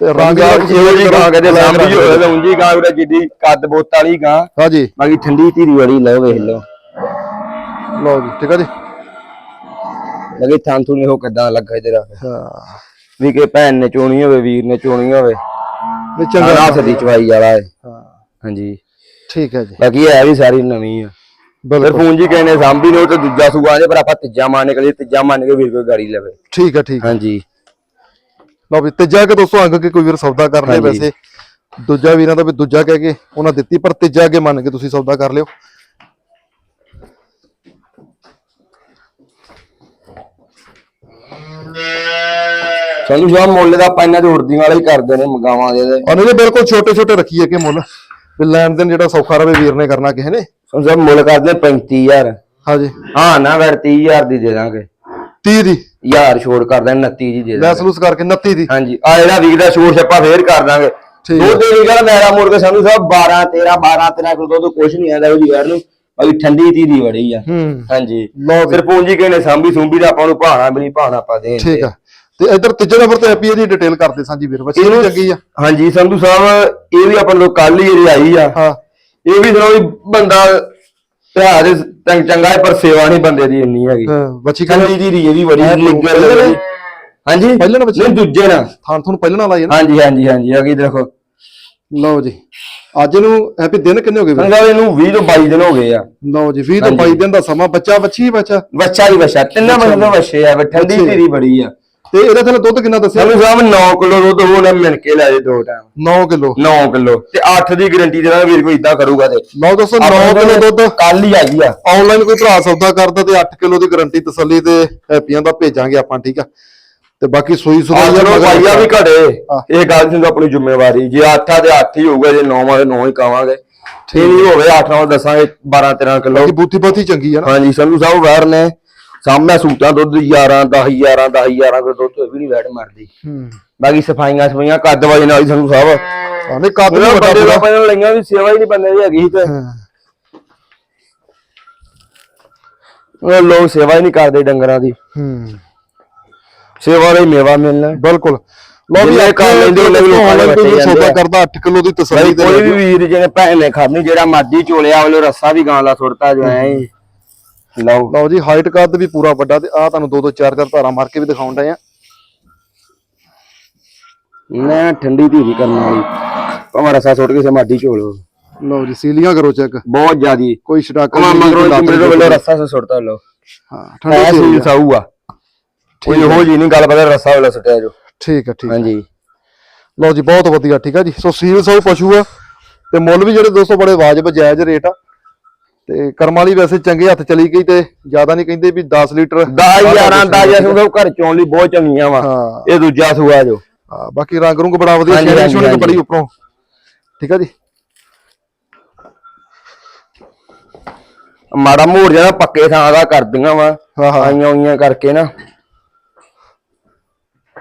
ਤੇ ਰੰਗ ਇਹੋ ਜੀ ਗਾਂ ਕਦੇ black ਸਾਂਭੀ ਰੰਗ ਹੋਵੇ ਦਾ। ਤਾਂ ਉਂਜੀ ਗਾਂ ਵੀਰੇ ਜਿੱਡੀ ਕੱਦ ਬੋਤ ਵਾਲੀ ਗਾਂ। ਹਾਂਜੀ। ਬਾਕੀ ਠੰਡੀ ਧੀਰੀ ਵਾਲੀ ਲਓ ਵੇਖ ਲਓ। ਲਓ ਜੀ ਠੀਕ ਆ ਜੀ। ਲਗੇ ਥਾਂ ਥੂ ਉਹ ਕਿਦਾਂ ਲੱਗਾ ਇਧਰ ਹਾਂ। ਵੀ ਕਿ ਭੈਣ ਨੇ ਚੋਣੀ ਹੋਵੇ ਵੀਰ ਨੇ ਚੋਣੀ ਹੋਵੇ। ਵੀ ਚੰਗਾ ਚੰਗਾ ਹੱਥ ਦੀ ਚਵਾਈ ਵਾਲਾ ਹੈ ਹਾਂ। ਹਾਂਜੀ। ਠੀਕ ਹੈ ਜੀ। ਬਾਕੀ ਇਹ ਵੀ ਸਾਰੀ ਨਵੀਂ ਆ। ਫਿਰ ਬਿਲਕੁਲ। ਫੋਨ ਜੀ ਕਹਿੰਦੇ ਸਾਂਭੀ ਨੇ ਉਹ ਤੇ ਦੂਜਾ ਸੂਆ ਜੇ ਪਰ ਆਪਾਂ ਤੀਜਾ ਮੰਨ ਕੇ ਤੀਜਾ ਮੰਨ ਕੇ ਵੀਰ ਕੋਈ ਗਾੜੀ ਲਵੇ। ਠੀਕ ਹੈ ਠੀਕ। ਹਾਂਜੀ। ਲਓ ਵੀ ਤੀਜਾ ਕਿ ਦੋਸਤੋ ਅੰਗ ਕੇ ਕੋਈ ਵੀਰ ਸੌਦਾ ਕਰ ਲੇ ਹਾਂਜੀ। ਵੈਸੇ। ਦੂਜਾ ਵੀਰਾਂ ਦਾ ਵੀ ਦੂਜਾ ਕਹਿ ਕੇ ਉਹਨਾਂ ਦਿੱਤੀ ਪਰ ਤੀਜਾ ਅੱਗੇ ਮੰਨ ਕੇ ਤੁਸੀਂ ਸੌਦਾ ਕਰ ਲਿਓ। ਸੰਧੂ ਸਾਹਿਬ ਮੁੱਲ ਦਾ ਆਪਾਂ ਇਹਨਾਂ ਦੇ ਵਾਲੇ ਹੀ ਕਰਦੇ ਨੇ ਮਗਾਵਾਂ ਦੇ ਤੇ। ਉਹਨੇ ਜੀ ਬਿਲਕੁਲ ਛੋਟੇ ਛੋਟੇ ਰੱਖੀਏ ਕਿ ਮੁੱਲ। ਵੀ ਲੈਣ ਦੇਣ ਜਿਹੜਾ ਸੌਖਾ ਰਵੇ ਵੀਰ ਨੇ ਕਰਨਾ ਕਿਸੇ ਨੇ। ਸਾਹਿਬ ਮੁੱਲ ਕਰਦੇ 35000 ਹਾਂਜੀ। ਹਾਂ ਨਾ ਫਿਰ 30000 ਦੀ ਦੇ ਦਾਂਗੇ। 30 ਦੀ। ਯਾਰ ਛੋੜ ਕਰ ਦੇਣ 29 ਦੀ ਦੇ ਦਾਂਗੇ ਕਰਕੇ 29 ਦੀ। ਹਾਂਜੀ ਆ ਜਿਹੜਾ ਵੀਕ ਦਾ ਛੋੜ ਛੱਪਾ ਫੇਰ ਕਰ ਦਾਂਗੇ। ਠੀਕ ਦੁੱਧ ਦੀ ਗੱਲ ਮੇਰਾ ਮੋੜ ਕੇ ਸੰਧੂ ਸਾਹਿਬ 12 13 12 13 ਕਿਲੋ ਦੁੱਧ ਕੁਛ ਨਹੀਂ ਆਂਦਾ ਉਹਦੀ ਯਾਰ ਨੂੰ। ਬਾਕੀ ਠੰਡੀ ਧੀਰੀ ਬੜੀ ਆ। ਹੂੰ। ਹਾਂਜੀ। ਲਓ ਵੀ ਫਿਰ ਪੂੰਜੀ ਕਹਿੰਦੇ ਸਾਂਭੀ ਸੂੰਭੀ ਦਾ ਆਪਾਂ ਨੂੰ ਭਾਣਾ ਵੀ ਨਹੀਂ ਭਾਣਾ ਆਪਾਂ ਦੇ ਠੀਕ ਆ। ਤੇ ਇਧਰ ਤੀਜੇ ਨੰਬਰ ਤੇ ਐਪੀ ਦੀ ਡਿਟੇਲ ਕਰਦੇ ਸਾਂਝੀ ਵੀਰ ਬੱਚੀ ਵੀ ਚੰਗੀ ਆ। ਹਾਂਜੀ ਸੰਧੂ ਸਾਹਿਬ ਇਹ ਵੀ ਆਪਾਂ ਨੂੰ ਕੱਲ ਹੀ ਜਿਹੜੀ ਆਈ ਆ। ਹਾਂ। ਇਹ ਵੀ ਸੁਣੋ ਵੀ ਬੰਦਾ ਦੇ ਚੰਗ ਹੈ ਪਰ ਸੇਵਾ ਨਹੀਂ ਬੰਦੇ ਦੀ ਇੰਨੀ ਹੈਗੀ। ਹਾਂ, ਬੱਚੀ ਠੰਡੀ ਕਹਿੰਦੀ ਧੀਰੀ ਇਹ ਵੀ ਬੜੀ ਨਿੱਗਰ ਲੱਗਦੀ। ਹਾਂਜੀ? ਪਹਿਲੇ ਬੱਚੇ? ਨਹੀਂ ਦੂਜੇ ਨਾ। ਥਾਂ ਤੁਹਾਨੂੰ ਪਹਿਲਾਂ ਨਾਲ ਹੈ ਨਾ? ਹਾਂਜੀ ਹਾਂਜੀ ਹਾਂਜੀ ਅਗੀ ਦੇਖੋ। ਲਓ ਜੀ। ਅੱਜ ਨੂੰ ਹੈਪੀ ਦਿਨ ਕਿੰਨੇ ਹੋ ਗਏ ਸੰਗਾ ਇਹਨੂੰ 20 ਤੋਂ 22 ਦਿਨ ਹੋ ਗਏ ਆ। ਲਓ ਜੀ 20 ਤੋਂ 22 ਦਿਨ ਦਾ ਸਮਾਂ। ਬੱਚਾ ਬੱਚੀ ਬੱਚਾ। ਬੱਚਾ ਹੀ ਬੱਚਾ। ਤਿੰਨਾਂ ਮਹੀਨੇ ਦਾ ਬੱਚੇ ਆ। ਠੰਡੀ। ਧੀਰੀ ਬੜੀ ਆ। ਤੇ ਇਹਦਾ ਥੱਲੇ ਦੁੱਧ ਕਿੰਨਾ ਦੱਸਿਆ? ਸਾਨੂੰ ਸਾਹਿਬ 9 ਕਿਲੋ ਦੁੱਧ ਉਹਨੇ ਮਿਲ ਕੇ ਲੈ ਜੇ ਦੋ ਟਾਈਮ 9 ਕਿਲੋ? 9 ਕਿਲੋ। ਤੇ 8 ਦੀ ਗਾਰੰਟੀ ਦੇਣਾ ਵੀਰ ਕੋਈ ਇਦਾਂ ਕਰੂਗਾ ਤੇ। ਲਓ ਦੋਸਤੋ 9 ਕਿਲੋ ਦੁੱਧ? ਕੱਲ ਹੀ ਆਈ ਆ। ਆਨਲਾਈਨ ਕੋਈ ਭਰਾ ਸੌਦਾ ਕਰਦਾ ਤੇ 8 ਕਿਲੋ ਦੀ ਗਾਰੰਟੀ ਤਸੱਲੀ ਤੇ ਹੈਪੀਆਂ ਦਾ ਭੇਜਾਂਗੇ ਆਪਾਂ ਠੀਕ ਆ? ਤੇ ਬਾਕੀ ਸੂਈ ਆਹ ਚਲੋ ਪਾਈਆ ਵੀ ਘੜੇ। ਇਹ ਗੱਲ ਸਿੰਘ ਆਪਣੀ ਜ਼ਿੰਮੇਵਾਰੀ। ਜੇ 8 ਆ ਤੇ 8 ਹੀ ਹੋਊਗਾ ਜੇ 9 ਆ ਤੇ 9 ਹੀ ਕਾਵਾਂਗੇ। ਠੀਕ। ਹੋਵੇ 8 ਨਾਲ ਦੱਸਾਂਗੇ 12 13 ਕਿਲੋ। ਬਾਕੀ ਬਹੁਤੀ ਚੰਗੀ ਆ ਨਾ। ਹਾਂਜੀ ਸੰਧੂ ਸਾਹਿਬ ਵੈਰ ਨੇ। ਸਾਹਮਣੇ ਸੂਟਾਂ ਦੁੱਧ 11 10 11 10 11 ਕਿਲੋ ਦੁੱਧ ਇਹ ਵੀ ਨਹੀਂ ਵੈਟ ਮਾਰਦੀ। ਹੂੰ। ਬਾਕੀ ਸਫਾਈਆਂ ਸਫਾਈਆਂ ਕੱਦ ਵਾਲੇ ਨਾਲ ਹੀ ਸੰਧੂ ਸਾਹਿਬ ਆਨੇ ਕੱਦ ਉਹਨਾਂ ਵੱਡਾ ਦਾ ਪੂਰਾ। ਪਹਿਲਾਂ ਲਈਆਂ ਵੀ ਸੇਵਾ ਹੀ ਨਹੀਂ ਬੰਦੇ ਦੀ ਹੈਗੀ ਤੇ। ਹਾਂ। ਉਹ ਲੋਕ ਸੇਵਾ ਹੀ ਨਹੀਂ ਕਰਦੇ ਡੰਗਰਾਂ ਦੀ। ਹੂੰ। ਸੇਵਾ ਲਈ ਮੇਵਾ ਮਿਲਣਾ। ਬਿਲਕੁਲ। ਵੀ ਜਿੰਨੇ ਕਰ ਲੈਂਦੇ ਲੋਕਾਂ ਦੇ ਬੱਚੇ ਸੌਦਾ। ਕਰਦਾ 8 ਕਿਲੋ ਦੀ ਤਸੱਲੀ ਤੇ ਕੋਈ ਵੀ ਲੈ ਵੀਰ ਜਿਹਨੇ ਭੈਣ ਨੇ ਖਾਣੀ ਜਿਹੜਾ ਮਰਜ਼ੀ ਚੋਲਿਆ ਉਹਨੇ ਰੱਸਾ ਵੀ ਗਾਂ ਦਾ ਸੁੱਟਤਾ ਜੋ ਐ ਹੀ। ਲਓ। ਲਓ ਜੀ ਹਾਈਟ ਕੱਦ ਵੀ ਪੂਰਾ ਵੱਡਾ ਤੇ ਆ ਤੁਹਾਨੂੰ ਦੋ ਦੋ ਚਾਰ ਚਾਰ ਧਾਰਾਂ ਮਾਰ ਕੇ ਵੀ ਦਿਖਾਉਣ ਡਏ ਆ। ਮੈਂ ਠੰਡੀ ਧੀਰੀ ਕਰਨ ਵਾਲੀ ਭਾਵੇਂ ਰੱਸਾ ਸੁੱਟ ਕੇ ਸੇ ਮਰਜ਼ੀ ਚੋਲੋ ਲਓ ਜੀ ਸੀਲੀਆਂ ਕਰੋ ਚੈੱਕ ਬਹੁਤ ਜ਼ਿਆਦੀ। ਕੋਈ ਛਟਾਕਾ ਨਹੀਂ, ਮਗਰੋਂ ਕੋਈ ਲੱਤ ਮੇਰੇ ਨਹੀਂ, ਵੱਲੋਂ ਰੱਸਾ ਸੇ ਸੁੱਟਤਾ ਲੋ ਹਾਂ ਠੰਡੀ ਸੂਲ ਸੀ ਸਾਊ ਆ ਕੋਈ ਹੋ ਜੀ ਨਹੀਂ ਗੱਲ ਪਤਾ ਰੱਸਾ ਵਾਲਾ ਸੁੱਟਿਆ ਜੋ। ਠੀਕ ਹੈ ਠੀਕ ਹੈ। ਹਾਂਜੀ। ਲਓ ਜੀ ਬਹੁਤ ਵਧੀਆ ਠੀਕ ਆ ਜੀ। ਸੋ ਸੀਲ ਸੋ ਪਸ਼ੂ ਆ ਤੇ ਮੁੱਲ ਵੀ ਜਿਹੜੇ ਦੋਸਤੋ ਬੜੇ ਵਾਜਬ ਜਾਇਜ਼ ਰੇਟ ਆ। ਤੇ ਕਰਮ ਵਾਲੀ ਵੈਸੇ ਚੰਗੇ ਹੱਥ ਚਲੀ ਗਈ ਤੇ ਜ਼ਿਆਦਾ ਨਹੀਂ ਕਹਿੰਦੇ ਵੀ 10 ਲੀਟਰ 10 11 10 ਜਸ ਉਹ ਘਰ ਚੋਂ ਲਈ ਬਹੁਤ ਚੰਗੀਆਂ ਵਾ। ਇਹ ਦੂਜਾ ਸੂਆ ਜੋ। ਹਾਂ, ਬਾਕੀ ਰੰਗ ਰੁੰਗ ਬੜਾ ਵਧੀਆ ਹਾਂਜੀ, ਸ਼ੇਰ ਹਾਂਜੀ, ਸ਼ੋਨ ਹਾਂਜੀ। ਬੜੀ ਉੱਪਰੋਂ। ਠੀਕ ਆ ਜੀ। ਮਾੜਾ ਮੋੜ ਜਾਣਾ ਪੱਕੇ ਥਾਂ ਦਾ ਕਰਦੀਆਂ ਵਾ ਆਈਆਂ ਉਈਆਂ ਕਰਕੇ ਨਾ।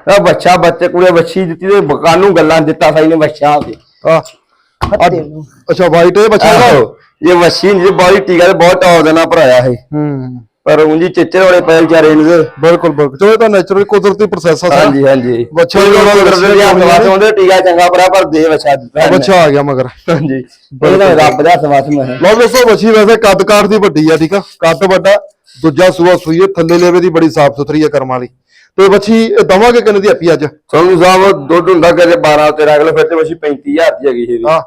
ਆ ਬੱਚਾ ਬੱਚੇ ਕੁੜੇ ਬੱਚੀ ਦਿੱਤੀ ਤੇ ਬਕਾਨੂੰ ਗੱਲਾਂ ਦਿੱਤਾ ਸਾਈ ਨੇ ਬੱਚਾ ਆ ਅੱਛਾ ਵਾਈਟ ਇਹ ਬੱਚਾ ਦਾ ਇਹ ਵਸ਼ੀ ਨਹੀਂ ਬੜੀ ਟੀਕਾ ਤੇ ਬਹੁਤ ਟੌਪ ਦਾ ਨਾ ਭਰਾਇਆ ਹੈ ਹੂੰ। ਪਰ ਉਂਜੀ ਚਿੱਚੇ ਵਾਲੇ ਪਏ ਵਿਚਾਰੇ ਨੂੰ। ਬਿਲਕੁਲ ਬਿਲਕੁਲ। ਚਲੋ ਇਹ ਤਾਂ ਨੈਚੁਰਲ ਕੁਦਰਤੀ ਪ੍ਰੋਸੈਸ ਆ। ਹਾਂਜੀ ਹਾਂਜੀ। ਬੱਚਾ ਲੋਕ ਕਰਦੇ ਆ ਬੱਚੇ ਸਵਾਸ ਹੁੰਦੇ ਟੀਕਾ ਚੰਗਾ ਭਰਾ ਪਰ ਦੇ ਵਛਾ ਦਿੱਤਾ ਇਹਨੇ। ਬੱਚਾ ਆ ਗਿਆ ਮਗਰ। ਹਾਂਜੀ। ਇਹ ਤਾਂ ਰੱਬ ਦਾ ਸਵਾਸ ਮੈਂ ਲਓ ਦੋਸਤੋ ਬੱਚੀ ਵੈਸੇ ਕੱਦ ਕਾਠ ਦੀ ਵੱਡੀ ਆ ਠੀਕ ਆ? ਕੱਦ ਵੱਡਾ ਦੂਜਾ ਸੂਆ ਸੂਈ ਹੈ ਥੱਲੇ ਲੇਵੇ ਦੀ ਬੜੀ ਸਾਫ਼ ਸੁਥਰੀ ਹੈ ਕਰਮ ਵਾਲੀ। ਤੇ ਬੱਚੀ ਇਹ ਦਵਾਂਗੇ ਕਿੰਨੇ ਦੀ ਆਪੀ ਅੱਜ? ਸੰਧੂ ਸਾਹਿਬ ਦੁੱਧ ਹੁੰਦਾ ਕਦੇ 12 13 ਕਿਲੋ ਫਿਰ ਤੇ ਵਛੀ 35000 ਦੀ ਹੈਗੀ ਇਹ ਹਾਂ।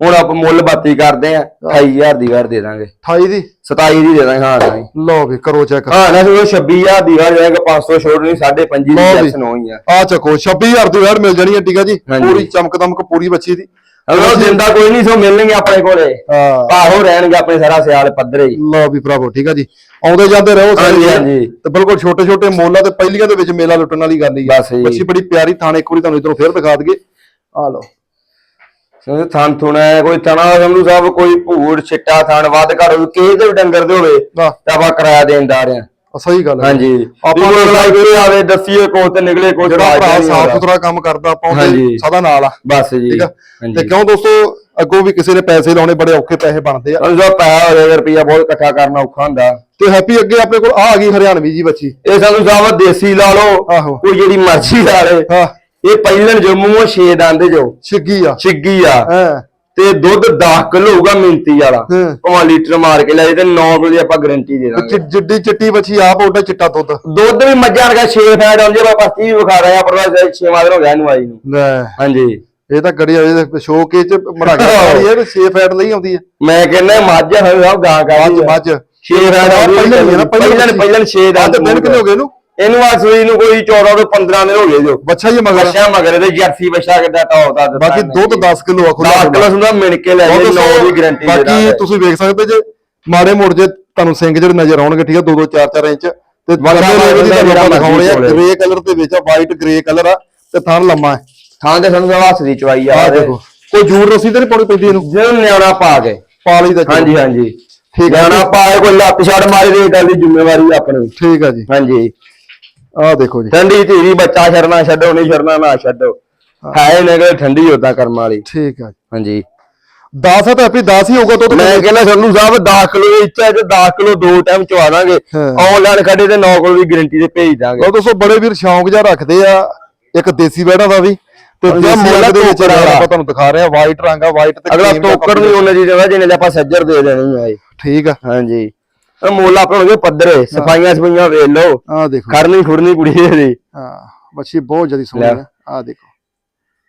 ਹੁਣ ਆਪਾਂ ਮੁੱਲ ਬਾਤੀ ਕਰਦੇ ਆ 28000 ਦੀ ਘਰ ਦੇ ਦਾਂਗੇ। 28 ਦੀ? 27 ਦੀ ਦੇ ਦਾਂਗੇ ਹਾਂ ਨਹੀਂ ਲਓ ਵੀ ਕਰੋ ਚੈੱਕ ਹਾਂ ਨਾ ਉਹ 26000 ਦੀ ਘਰ ਜਾਏਗਾ 500 ਛੋੜ ਨਹੀਂ 5.5 ਦੀ ਲਓ ਵੀ। ਜੈਸ ਨੋ ਹੀ ਆ। ਆ ਚੱਕੋ 26000 ਦੀ ਵੈੜ ਮਿਲ ਜਾਣੀ ਹੈ ਠੀਕ ਆ ਜੀ। ਪੂਰੀ ਚਮਕ ਦਮਕ ਪੂਰੀ ਬੱਚੀ ਦੀ। ਅਗਰ ਦਿੰਦਾ ਕੋਈ ਨਹੀਂ ਸੋ ਮਿਲਣਗੇ ਆਪਣੇ ਕੋਲੇ। ਹਾਂ। ਆਹੋ ਰਹਿਣਗੇ ਆਪਣੇ ਸਾਰਾ ਸਿਆਲ ਪੱਧਰੇ ਹੀ। ਲਓ ਵੀ ਭਰਾਵੋ ਠੀਕ ਆ ਜੀ। ਆਉਂਦੇ ਜਾਂਦੇ ਰਹੋ ਸਾਰੇ। ਹਾਂਜੀ। ਤੇ ਬਿਲਕੁਲ ਛੋਟੇ ਛੋਟੇ ਮੋਲਾਂ ਤੇ ਪਹਿਲੀਆਂ ਦੇ ਵਿੱਚ ਮੇਲਾ ਲੁੱਟਣ ਵਾਲੀ ਗੱਲ ਹੀ। ਬੱਚੀ ਬੜੀ ਪਿਆਰੀ ਥਾਣੇ ਇੱਕ ਵਾਰੀ ਤੁਹਾਨੂੰ ਇਧਰੋਂ ਫੇਰ ਦਿਖਾ ਦਈਏ। ਆ ਲਓ। ਸਮਝ ਥਣ ਥੁਣਾ ਹੈ, ਕੋਈ ਤਣਾ ਸੰਧੂ ਸਾਹਿਬ ਕੋਈ ਭੂੜ ਛਿੱਟਾ ਥਣ ਵੱਧ ਘੜ ਹੋਵੇ ਕਿਸੇ ਦੇ ਵੀ ਡੰਗਰ ਦੇ ਹੋਵੇ ਤਾਂ ਆਪਾਂ ਕਿਰਾਇਆ ਦੇਣਦਾਰ ਆ ਆ ਸਹੀ ਗੱਲ ਹੈ। ਹਾਂਜੀ। ਆਪਾਂ ਨੂੰ ਨੂੰ ਆਵੇ ਦੱਸੀਏ ਕੋ ਤੇ ਨਿਕਲੇ ਕੋ ਜਿਹੜਾ ਭਰਾ ਸਾਫ਼ ਸੁਥਰਾ ਕੰਮ ਕਰਦਾ ਆਪਾਂ ਉਹਦੇ। ਸਦਾ ਨਾਲ ਆ। ਬਸ ਜੀ। ਠੀਕ ਆ? ਤੇ ਕਿਉਂ ਦੋਸਤੋ ਅੱਗੋਂ ਵੀ ਕਿਸੇ ਨੇ ਪੈਸੇ ਲਾਉਣੇ ਬੜੇ ਔਖੇ ਪੈਸੇ ਬਣਦੇ ਆ। ਸਾਹਿਬ ਪੈਸਾ ਹੋ ਜਾਏ ਰੁਪਈਆ ਬਹੁਤ ਇਕੱਠਾ ਕਰਨਾ ਔਖਾ ਹੁੰਦਾ। ਤੇ ਹੈਪੀ ਅੱਗੇ ਆਪਣੇ ਕੋਲ ਆ ਗਈ ਹਰਿਆਣਵੀ ਜੀ ਬੱਚੀ। ਇਹ ਸੰਧੂ ਸਾਹਿਬ ਦੇਸੀ ਲਾ ਲਓ ਕੋਈ ਜਿਹੜੀ ਮਰਜ਼ੀ ਲਾ ਲੇ ਹਾਂ। ਇਹ ਪਹਿਲਣ ਜੋ ਮੂੰਹੋਂ ਛੇ ਦੰਦ ਜੋ। ਛਿੱਗੀ ਆ। ਛਿੱਗੀ ਆ। ਹਾਂ। ਤੇ ਦੁੱਧ 10 ਕਿਲੋ ਹੋਊਗਾ ਮਿੰਤੀ ਵਾਲਾ। ਭਾਵੇਂ ਲੀਟਰ ਮਾਰ ਕੇ ਲੈ ਜੇ ਤੇ 9 ਕਿਲੋ ਦੀ ਆਪਾਂ ਗਾਰੰਟੀ ਦੇ ਦਾਂਗੇ। ਜਿੱਡੀ ਚਿੱਟੀ ਬੱਚੀ ਆਪ ਉਹਦਾ ਚਿੱਟਾ ਦੁੱਧ। ਦੁੱਧ ਵੀ ਮੱਝਾਂ ਵਰਗਾ 6 ਫੈਟ ਆਉਂਦੀ ਆ ਪਰਚੀ ਵੀ ਵਿਖਾ ਰਿਹਾ ਪਰ 6 ਮਾਦਰ ਹੋ ਗਿਆ ਇਹਨੂੰ ਆਈ ਨੂੰ। ਹਾਂਜੀ। ਇਹ ਤਾਂ ਗੜੀ ਇਹਦੇ ਸ਼ੋਅ ਕੇ ਚ ਮੜਾ ਕੇ ਵਾਲੀ ਹੈ 6 ਫੈਟ ਲਈ ਆਉਂਦੀ ਹੈ ਮੈਂ ਕਹਿੰਦਾ ਮੱਝ ਹੈ ਸਭ ਗਾਂ ਮੱਝ ਕਾ ਮੱਝ 6 ਫੈਟ ਪਹਿਲਾਂ ਆ ਪਹਿਲਾਂ ਪਹਿਲਾਂ ਪਹਿਲਾਂ 6 ਦਾ ਦਿਨ ਕਿੰਨੇ ਹੋ ਗਏ ਇਹਨੂੰ। ਇਹਨੂੰ ਆ ਸੂਈ ਨੂੰ ਕੋਈ 14 ਤੋਂ 15 ਦਿਨ ਹੋ ਗਏ ਜੋ। ਬੱਚਾ ਹੀ ਹੈ ਮਗਰ। ਬੱਚਾ ਮਗਰ ਇਹਦੇ ਜਰਸੀ ਬੱਚਾ ਕਿੱਦਾਂ ਟੌਪ ਦਾ ਦਿੱਤਾ ਬਾਕੀ ਦੁੱਧ 10 ਕਿਲੋ ਆ ਖੁੱਲਾ 10 ਕਿਲੋ ਸੁੰਦਾ ਮਿਣ ਕੇ ਲੈ ਜੇ 9 ਦੀ ਗਾਰੰਟੀ ਬਾਕੀ ਤੁਸੀਂ ਵੇਖ ਸਕਦੇ ਜੇ ਮਾੜੇ ਮੋੜ ਜੇ ਤੁਹਾਨੂੰ ਸਿੰਘ ਜਿਹੜੇ ਨਜ਼ਰ ਆਉਣਗੇ ਠੀਕ ਆ 2 2 4 4 ਇੰਚ ਤੇ ਵਾਧਾ ਦੀ ਤੁਹਾਨੂੰ ਦਿਖਾਉਣੇ ਆ ਗ੍ਰੇ ਕਲਰ ਦੇ ਵਿੱਚ ਆ ਵਾਈਟ ਗ੍ਰੇ ਕਲਰ ਆ ਤੇ ਥਣ ਲੰਮਾ ਹੈ। ਥਾਂ ਦੇ ਸਾਨੂੰ ਹੱਥ ਦੀ ਚਵਾਈ ਆ ਦੇਖੋ ਕੋਈ ਜੂੜ ਰਸੀ ਤੇ ਨਹੀਂ ਪਾਉਣੀ ਪੈਂਦੀ ਇਹਨੂੰ? ਜਿਹਨੂੰ ਨਿਆਣਾ ਪਾ ਕੇ। ਪਾ ਲਈ ਦਾ ਚਲੋ। ਹਾਂਜੀ ਹਾਂਜੀ। ਠੀਕ ਹੈ ਨਿਆਣਾ ਪਾਏ ਕੋਈ ਲੱਤ ਛੱਡ ਮਾਰੇ ਦੇ ਗੱਲ ਦੀ ਜ਼ਿੰਮੇਵਾਰੀ ਆਪਣੀ। ਠੀਕ ਆ ਜੀ। ਹਾਂਜੀ। ਆਹ ਦੇਖੋ ਜੀ। ਠੰਡੀ ਧੀਰੀ ਬੱਚਾ ਛੱਡਣਾ ਛੱਡੋ ਨਹੀਂ ਛੱਡਣਾ ਨਾ ਛੱਡੋ। ਹੈ। ਨਿਕਲ ਠੰਡੀ ਉਦਾਂ ਕਰਮ ਵਾਲੀ। ਠੀਕ ਆ ਹਾਂਜੀ। 10 ਆ ਤਾਂ ਆਪੀ 10 ਹੀ ਹੋਊਗਾ ਦੁੱਧ ਮੈਂ ਕਹਿੰਦਾ ਸੰਧੂ ਸਾਹਿਬ 10 ਕਿਲੋ ਇੱਛਾ ਚ 10 ਕਿਲੋ ਦੋ ਟਾਈਮ ਚਵਾ ਦਾਂਗੇ। ਆਨਲਾਈਨ ਖੜੇ ਤੇ 9 ਕਿਲੋ ਦੀ ਗਾਰੰਟੀ ਤੇ ਭੇਜ ਦਾਂਗੇ। ਲਓ ਦੋਸਤੋ ਬੜੇ ਵੀਰ ਸ਼ੌਂਕ ਜਿਹਾ ਰੱਖਦੇ ਆ। ਇੱਕ ਦੇਸੀ ਬੈੜਾ ਦਾ ਵੀ। ਤੇ ਮੁੱਲ ਦੇ ਵਿੱਚ। ਆਪਾਂ ਤੁਹਾਨੂੰ ਦਿਖਾ ਰਹੇ ਆ ਵਾਈਟ ਰੰਗ ਆ ਵਾਈਟ ਤੇ ਅਗਲਾ ਟੋਕਰ ਵੀ ਉਹਨਾਂ ਦੀ ਜਗ੍ਹਾ ਜਿਹਨੇ ਆਪਾਂ ਸੱਜਰ ਦੇ ਦੇਣੀ ਹੈ ਠੀਕ ਆ। ਹਾਂਜੀ। ਮੁੱਲ ਆਪਣੇ ਹੋਣਗੇ ਪੱਧਰੇ ਸਫਾਈਆਂ ਸਫਾਈਆਂ ਵੇਖ ਲਓ। ਆਹ ਦੇਖੋ। ਖੜਨੀ ਖੁਰਨੀ ਕੁੜੀ ਇਹਦੀ। ਹਾਂ ਬੱਚੀ ਬਹੁਤ ਜ਼ਿਆਦਾ ਸੋਹਣੀ ਆ ਆਹ ਦੇਖੋ।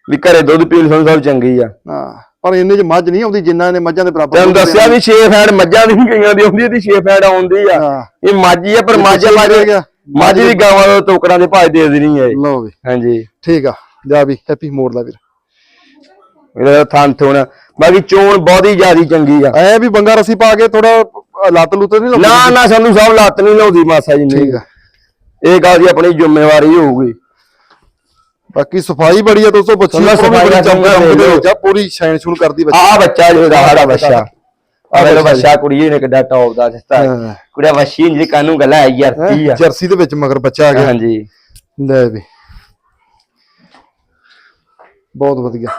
ਵੀ ਘਰੇ ਦੁੱਧ ਪੀਣ ਸੰਧੂ ਸਾਹਿਬ ਚੰਗੀ ਆ। ਹਾਂ ਪਰ ਇੰਨੇ ਚ ਮੱਝ ਨਹੀਂ ਆਉਂਦੀ ਜਿੰਨਾ ਇਹਨੇ ਮੱਝਾਂ ਦੇ ਬਰਾਬਰ ਤੈਨੂੰ ਦੱਸਿਆ ਵੀ 6 ਫੈਟ ਮੱਝਾਂ ਦੀ ਵੀ ਕਈਆਂ ਦੀ ਆਉਂਦੀ ਇਹਦੀ 6 ਫੈਟ ਆਉਂਦੀ ਆ। ਹਾਂ। ਇਹ ਮਾਝੀ ਆ ਪਰ ਮਾਝਾ ਪਿੱਛੇ ਮਾਝਾ ਦੀ ਗਾਵਾਂ ਦਾ ਟੋਕਰਾਂ ਦੇ ਭਾਜ ਦੇ ਦੇਣੀ ਹੈ ਲਓ ਵੀ। ਹਾਂਜੀ। ਠੀਕ ਆ। ਜਾ ਵੀ ਹੈਪੀ ਮੋੜ ਦਾ ਵੀਰ। ਇਹਦਾ ਥਾਂ ਥੋਣਾ ਬਾਕੀ ਚੋਣ ਬਹੁਤੀ ਜ਼ਿਆਦੀ ਚੰਗੀ ਆ। ਐ ਵੀ ਬੰਗਾ ਰਸੀ ਪਾ ਕੇ ਥੋੜਾ ਲੱਤ ਲੁੱਤ ਨਹੀਂ ਨਾ ਨਾ ਸਾਨੂੰ ਸਭ ਲੱਤ ਨਹੀਂ ਲਾਉਂਦੀ ਮਾਸਾ ਜੀ ਠੀਕ ਆ। ਇਹ ਗੱਲ ਦੀ ਆਪਣੀ ਜ਼ਿੰਮੇਵਾਰੀ ਹੋਊਗੀ। ਬਾਕੀ ਸਫ਼ਾਈ ਬੜੀ ਆ ਦੋਸਤੋ ਬੱਚੀ ਚੰਗਾ ਸਫ਼ਾਈ ਦਾ ਚੰਗਾ ਦੇ ਵਿੱਚ ਪੂਰੀ ਸ਼ਾਈਨ ਸ਼ੂਨ ਕਰਦੀ ਬੱਚੀ। ਆ ਬੱਚਾ ਜਿਹੜਾ ਸਾਡਾ ਬੱਚਾ ਆ ਬੱਚਾ ਕੁੜੀ ਨੇ ਕਿੱਡਾ ਟੌਪ ਦਾ ਦਿੱਤਾ। ਹਾਂ। ਕੁੜੀਆ ਵਸ਼ੀ ਜੀ ਕਾਨੂੰ ਗੱਲਾਂ ਹੈ ਯਾਰ ਆ। ਜਰਸੀ ਦੇ ਵਿੱਚ ਮਗਰ ਬੱਚਾ ਆ ਗਿਆ। ਹਾਂਜੀ। ਲੈ ਵੀ। ਬਹੁਤ ਵਧੀਆ।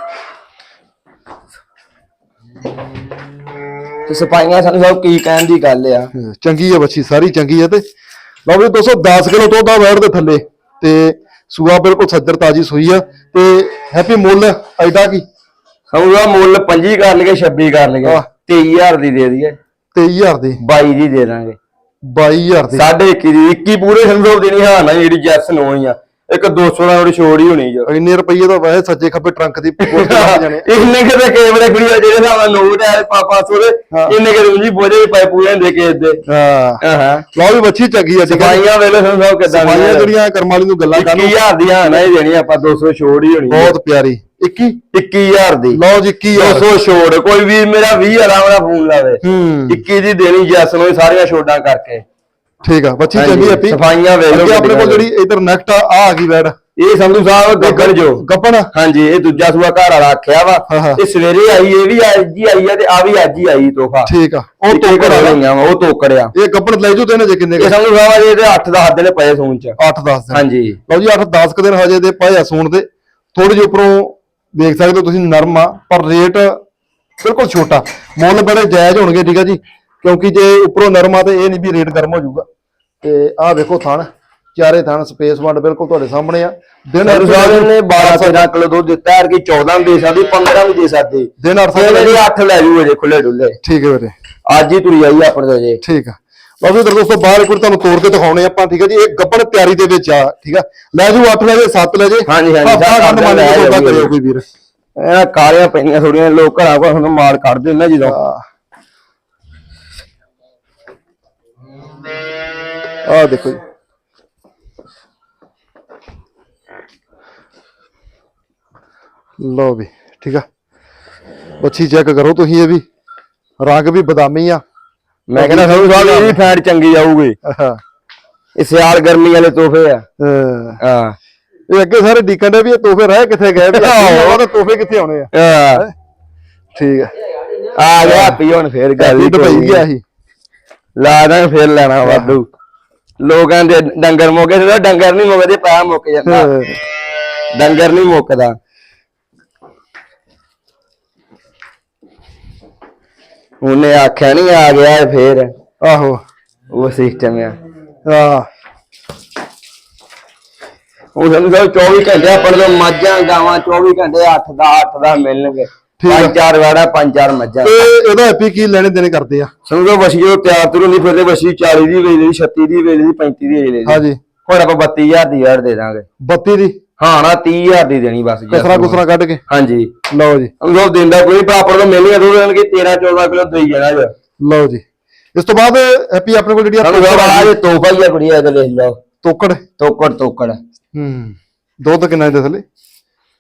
ਤੇ ਸਫਾਈਆਂ ਸਾਨੂੰ ਸਭ ਕੀ ਕਹਿਣ ਦੀ ਗੱਲ ਆ। ਚੰਗੀ ਆ ਬੱਚੀ ਸਾਰੀ ਚੰਗੀ ਆ ਤੇ। ਲਓ ਵੀ ਦੋਸਤੋ 10 ਕਿਲੋ ਤੋਂ ਦਾ ਵੈੜ ਦੇ ਥੱਲੇ ਤੇ ਸੂਆ ਬਿਲਕੁਲ ਸੱਜਰ ਤਾਜੀ ਸੂਈ ਆ ਤੇ ਹੈਪੀ ਮੁੱਲ ਐਡਾ ਕੀ? ਸਮਝੋ ਮੁੱਲ 25 ਕਰ ਲਈਏ 26 ਕਰ ਲਈਏ। ਆਹ। 23000 ਦੀ ਦੇ ਦਈਏ। 23000 ਦੀ। 22 ਦੀ ਦੇ ਦਾਂਗੇ। 22000 ਦੀ। ਸਾਢੇ 21 ਦੀ 21 ਪੂਰੇ ਸੰਭਵ ਦੇਣੀ ਹਾਂ ਨਾ ਜਿਹੜੀ ਜੈਸ ਨੋ ਹੀ ਆ। ਇੱਕ 200 ਨਾਲ ਥੋੜੀ ਛੋੜ ਹੀ ਹੋਣੀ ਜੋ। ਇੰਨੇ ਰੁਪਏ ਦਾ ਵੈਸੇ ਸੱਜੇ ਖੱਬੇ ਟਰੰਕ ਦੀ ਪੋਸਟ ਲੱਗ ਜਾਣੇ ਇੰਨੇ ਕਿਤੇ ਕੇਵਲੇ ਕੁੜੀ ਜਿਹੜੇ ਹਿਸਾਬ ਨਾਲ ਨੋਟ ਹੈ ਪਾਪਾ ਹਾਂ। ਇੰਨੇ ਕਿ ਉਂਜੀ ਬੋਝੇ ਪਾਈ ਪੂਰੇ ਦੇ ਕੇ ਦੇ। ਹਾਂ। ਹਾਂ। ਲਓ ਵੀ ਬੱਚੀ ਚੰਗੀ ਆ ਸਫਾਈਆਂ ਵੇਲੇ ਸੰਭਵ ਕਿਦਾਂ ਸਫਾਈਆਂ ਜਿਹੜੀਆਂ ਕਰਮ ਵਾਲੀ ਨੂੰ ਗੱਲਾਂ ਕਰਨ 21000 ਦੀਆਂ ਨਾ ਹੀ ਦੇਣੀ ਆਪਾਂ 200 ਛੋੜ ਹੀ ਹੋਣੀ ਬਹੁਤ ਪਿਆਰੀ। 21 21000 ਦੀ। ਲਓ ਜੀ 21000 200 ਛੋੜ ਕੋਈ ਵੀ ਮੇਰਾ 20 ਆਰਾਮ ਨਾਲ ਫੋਨ ਲਾਵੇ। ਹੂੰ। 21 ਦੀ ਦੇਣੀ ਜੈਸ ਨੂੰ ਇਹ ਸਾਰੀਆਂ ਛੋਡਾਂ ਕਰਕੇ। ਠੀਕ ਆ ਬੱਚੀ ਚੰਗੀ ਆ ਪੀ ਸਫਾਈਆਂ ਵੇਖ ਲਓ ਅੱਗੇ ਆਪਣੇ ਕੋਲ ਜਿਹੜੀ ਇਧਰ ਨੈਕਟ ਆ ਆ ਆ ਗਈ ਵੈੜ ਇਹ ਸੰਧੂ ਸਾਹਿਬ ਗੱਗਣ ਜੋ। ਗੱਪਣ ਹਾਂਜੀ ਇਹ ਦੂਜਾ ਸੂਆ ਘਰ ਵਾਲਾ ਆਖਿਆ ਵਾ। ਹਾਂ, ਹਾਂ। ਤੇ ਸਵੇਰੇ ਆਈ ਇਹ ਵੀ ਅੱਜ ਹੀ ਆਈ ਆ ਤੇ ਆ ਵੀ ਅੱਜ ਹੀ ਆਈ ਤੋਹਫਾ। ਠੀਕ ਆ। ਉਹ ਤੋਕੜ ਆ। ਲਈਆਂ ਵਾ ਉਹ ਤੋਕੜਿਆ। ਇਹ ਗੱਪਣ ਲੈ ਜੂ ਤੇ ਜੇ ਕਿੰਨੇ ਇਹ ਸੰਧੂ ਸਾਹਿਬ ਤੇ 8-10 ਦਿਨ ਪਏ ਸੂਣ ਚ। 8 10 ਦਿਨ। ਹਾਂਜੀ। ਲਓ ਜੀ 8 10 ਕੁ ਦਿਨ ਹਜੇ ਦੇ ਪਏ ਆ ਸੂਣ ਦੇ। ਥੋੜੇ ਜਿਹੇ ਉੱਪਰੋਂ ਦੇਖ ਸਕਦੇ ਹੋ ਤੁਸੀਂ ਨਰਮ ਆ ਪਰ ਰੇਟ ਬਿਲਕੁਲ ਛੋਟਾ। ਮੁੱਲ ਬੜੇ ਜਾਇਜ਼ ਹੋਣਗੇ ਠੀਕ ਆ ਜੀ। ਕਿਉਂਕਿ ਜੇ ਉੱਪਰੋਂ ਨਰਮ ਆ ਤੇ ਇਹ ਨਹੀਂ ਵੀ ਰੇਟ ਗਰਮ ਹੋ ਜਾਊਗਾ। ਤੇ ਆਹ ਵੇਖੋ ਥਣ ਚਾਰੇ ਥਣ ਸਪੇਸ ਵੰਡ ਬਿਲਕੁਲ ਤੁਹਾਡੇ ਸਾਹਮਣੇ ਆ। ਦਿਨ ਸਾਹਿਬ ਨੇ 12-13 ਕਿਲੋ ਦੁੱਧ ਦਿੱਤਾ ਹੈ ਕਿ 14 ਵੀ ਦੇ ਸਕਦੀ 15 ਵੀ ਦੇ ਸਕਦੀ। ਦਿਨ 8 ਫਿਰ ਇਹਦੇ 8 ਲੈ ਜੂ ਅਜੇ ਖੁੱਲੇ ਡੁੱਲੇ ਠੀਕ ਹੈ ਵੀਰੇ। ਅੱਜ ਹੀ ਤੁਰੀ ਆਈ ਆਪਣੇ ਤੋਂ ਅਜੇ ਠੀਕ ਆ। ਲਓ ਜੀ ਦੋਸਤੋ ਬਾਹਰ ਇੱਕ ਤੁਹਾਨੂੰ ਤੋੜ ਕੇ ਦਿਖਾਉਣੇ ਆਪਾਂ ਠੀਕ ਆ ਜੀ। ਇਹ ਗੱਬਣ ਤਿਆਰੀ ਦੇ ਵਿੱਚ ਆ ਠੀਕ ਆ। ਲੈ ਜੂ 8 ਲੈ ਜੇ 7 ਲੈ ਜੇ। ਹਾਂਜੀ, ਹਾਂਜੀ, ਕੋਈ ਵੀਰ। ਇਹ ਕਾਲੀਆਂ ਪੈਣੀਆਂ ਥੋੜੀਆਂ ਲੋਕ ਘਰਾਂ ਕੋਲ ਹੁਣ ਮਾਲ ਕੱਢਦੇ ਨੇ ਨਾ ਜਦੋਂ ਆ ਦੇਖੋ ਜੀ। ਲਓ ਵੀ ਠੀਕ ਆ। ਬੱਚੀ ਚੈੱਕ ਕਰੋ ਤੁਸੀਂ ਇਹ ਵੀ। ਰੰਗ ਵੀ ਬਦਾਮੀ ਆ। ਮੈਂ ਕਹਿੰਦਾ ਸੰਧੂ ਸਾਹਿਬ ਇਹਦੀ ਫੈਟ ਚੰਗੀ ਆਊਗੀ। ਆਹਾ, ਇਹ ਸਿਆਲ ਗਰਮੀ ਵਾਲੇ ਤੋਹਫੇ ਆ। ਹਾਂ। ਇਹ ਅੱਗੇ ਸਾਰੇ ਡੀਕਨ ਦੇ ਵੀ ਇਹ ਤੋਹਫੇ ਰਹਿ ਕਿੱਥੇ ਗਏ ਵੀ ਉਹ ਤਾਂ ਤੋਹਫੇ ਕਿੱਥੇ ਆਉਣੇ ਆ? ਹਾਂ। ਠੀਕ ਆ। ਆ ਗਿਆ ਪੀ ਹੁਣ ਫੇਰ ਗੱਲ ਹੀ ਗਿਆ ਸੀ। ਲਾ ਦਾਂ ਫੇਰ ਲੈਣਾ ਵਾਧੂ। ਲੋਕਾਂ ਦੇ ਡੰਗਰ ਮੁੱਕੇ ਤੇ ਡੰਗਰ ਨਹੀਂ ਮੁੱਕਦੇ ਪਾ ਮੁੱਕ ਜਾਂਦਾ। ਡੰਗਰ ਨਹੀਂ ਮੁੱਕਦਾ। ਉਹਨੇ ਆਖਿਆ ਨਹੀਂ ਆ ਗਿਆ ਫੇਰ। ਆਹੋ। ਉਹ ਸਿਸਟਮ ਆ। ਆ ਉਹ ਸਾਹਿਬ 24 ਘੰਟੇ ਆਪਣੇ ਤੋਂ ਮੱਝਾਂ ਗਾਵਾਂ 24 ਘੰਟੇ 8 ਦਾ 8 ਦਾ ਮਿਲਣਗੇ। ਪੰਜ ਚਾਰ ਵਾੜਾ ਪੰਜ ਚਾਰ ਮੱਝਾਂ। ਤੇ ਇਹਦਾ ਐਪੀ ਕੀ ਲੈਣੇ ਦੇਣੇ ਕਰਦੇ ਆ? ਸਮਝੋ ਵਸੀ ਜਦੋਂ ਤਿਆਰ ਤੁਰ ਹੁੰਦੀ ਫਿਰਦੇ ਵਸੀ 40 ਦੀ ਵੇਚ ਲਈ 36 ਦੀ ਵੇਚ ਲਈ 35 ਦੀ ਵੇਚ ਲਈ ਹਾਂਜੀ। ਹੁਣ ਆਪਾਂ 32000 ਦੀ ਯਾਰ ਦੇ ਦਾਂਗੇ। 32 ਦੀ? ਹਾਂ ਨਾ 30000 ਦੀ ਦੇਣੀ ਬਸ ਜੀ। ਕਸਰਾ ਕੁਸਰਾ ਕੱਢ ਕੇ? ਹਾਂਜੀ। ਲਓ ਜੀ। ਸਮਝੋ ਦਿੰਦਾ ਕੋਈ ਭਰਾ ਆਪਣੇ ਤੋਂ ਮਿਲਣੀਆਂ ਦੋ ਦੇਣਗੇ 13 14 ਕਿਲੋ ਦੇਈ ਜਾਣਾ ਜੀ। ਲਓ ਜੀ। ਇਸ ਤੋਂ ਬਾਅਦ ਐਪੀ ਆਪਣੇ ਕੋਲ ਜਿਹੜੀ ਆ ਸਾਨੂੰ ਸਾਹਿਬ ਆ ਜੇ ਤੋਹਫਾ ਹੀ ਆ ਕੁੜੀ ਇਹਦੇ ਲਿਖ ਲਓ। ਤੋਕੜ। ਤੋਕੜ ਤੋਕੜ। ਹੂੰ। ਦੁੱਧ ਕਿੰਨਾ ਦੇ ਥੱਲੇ?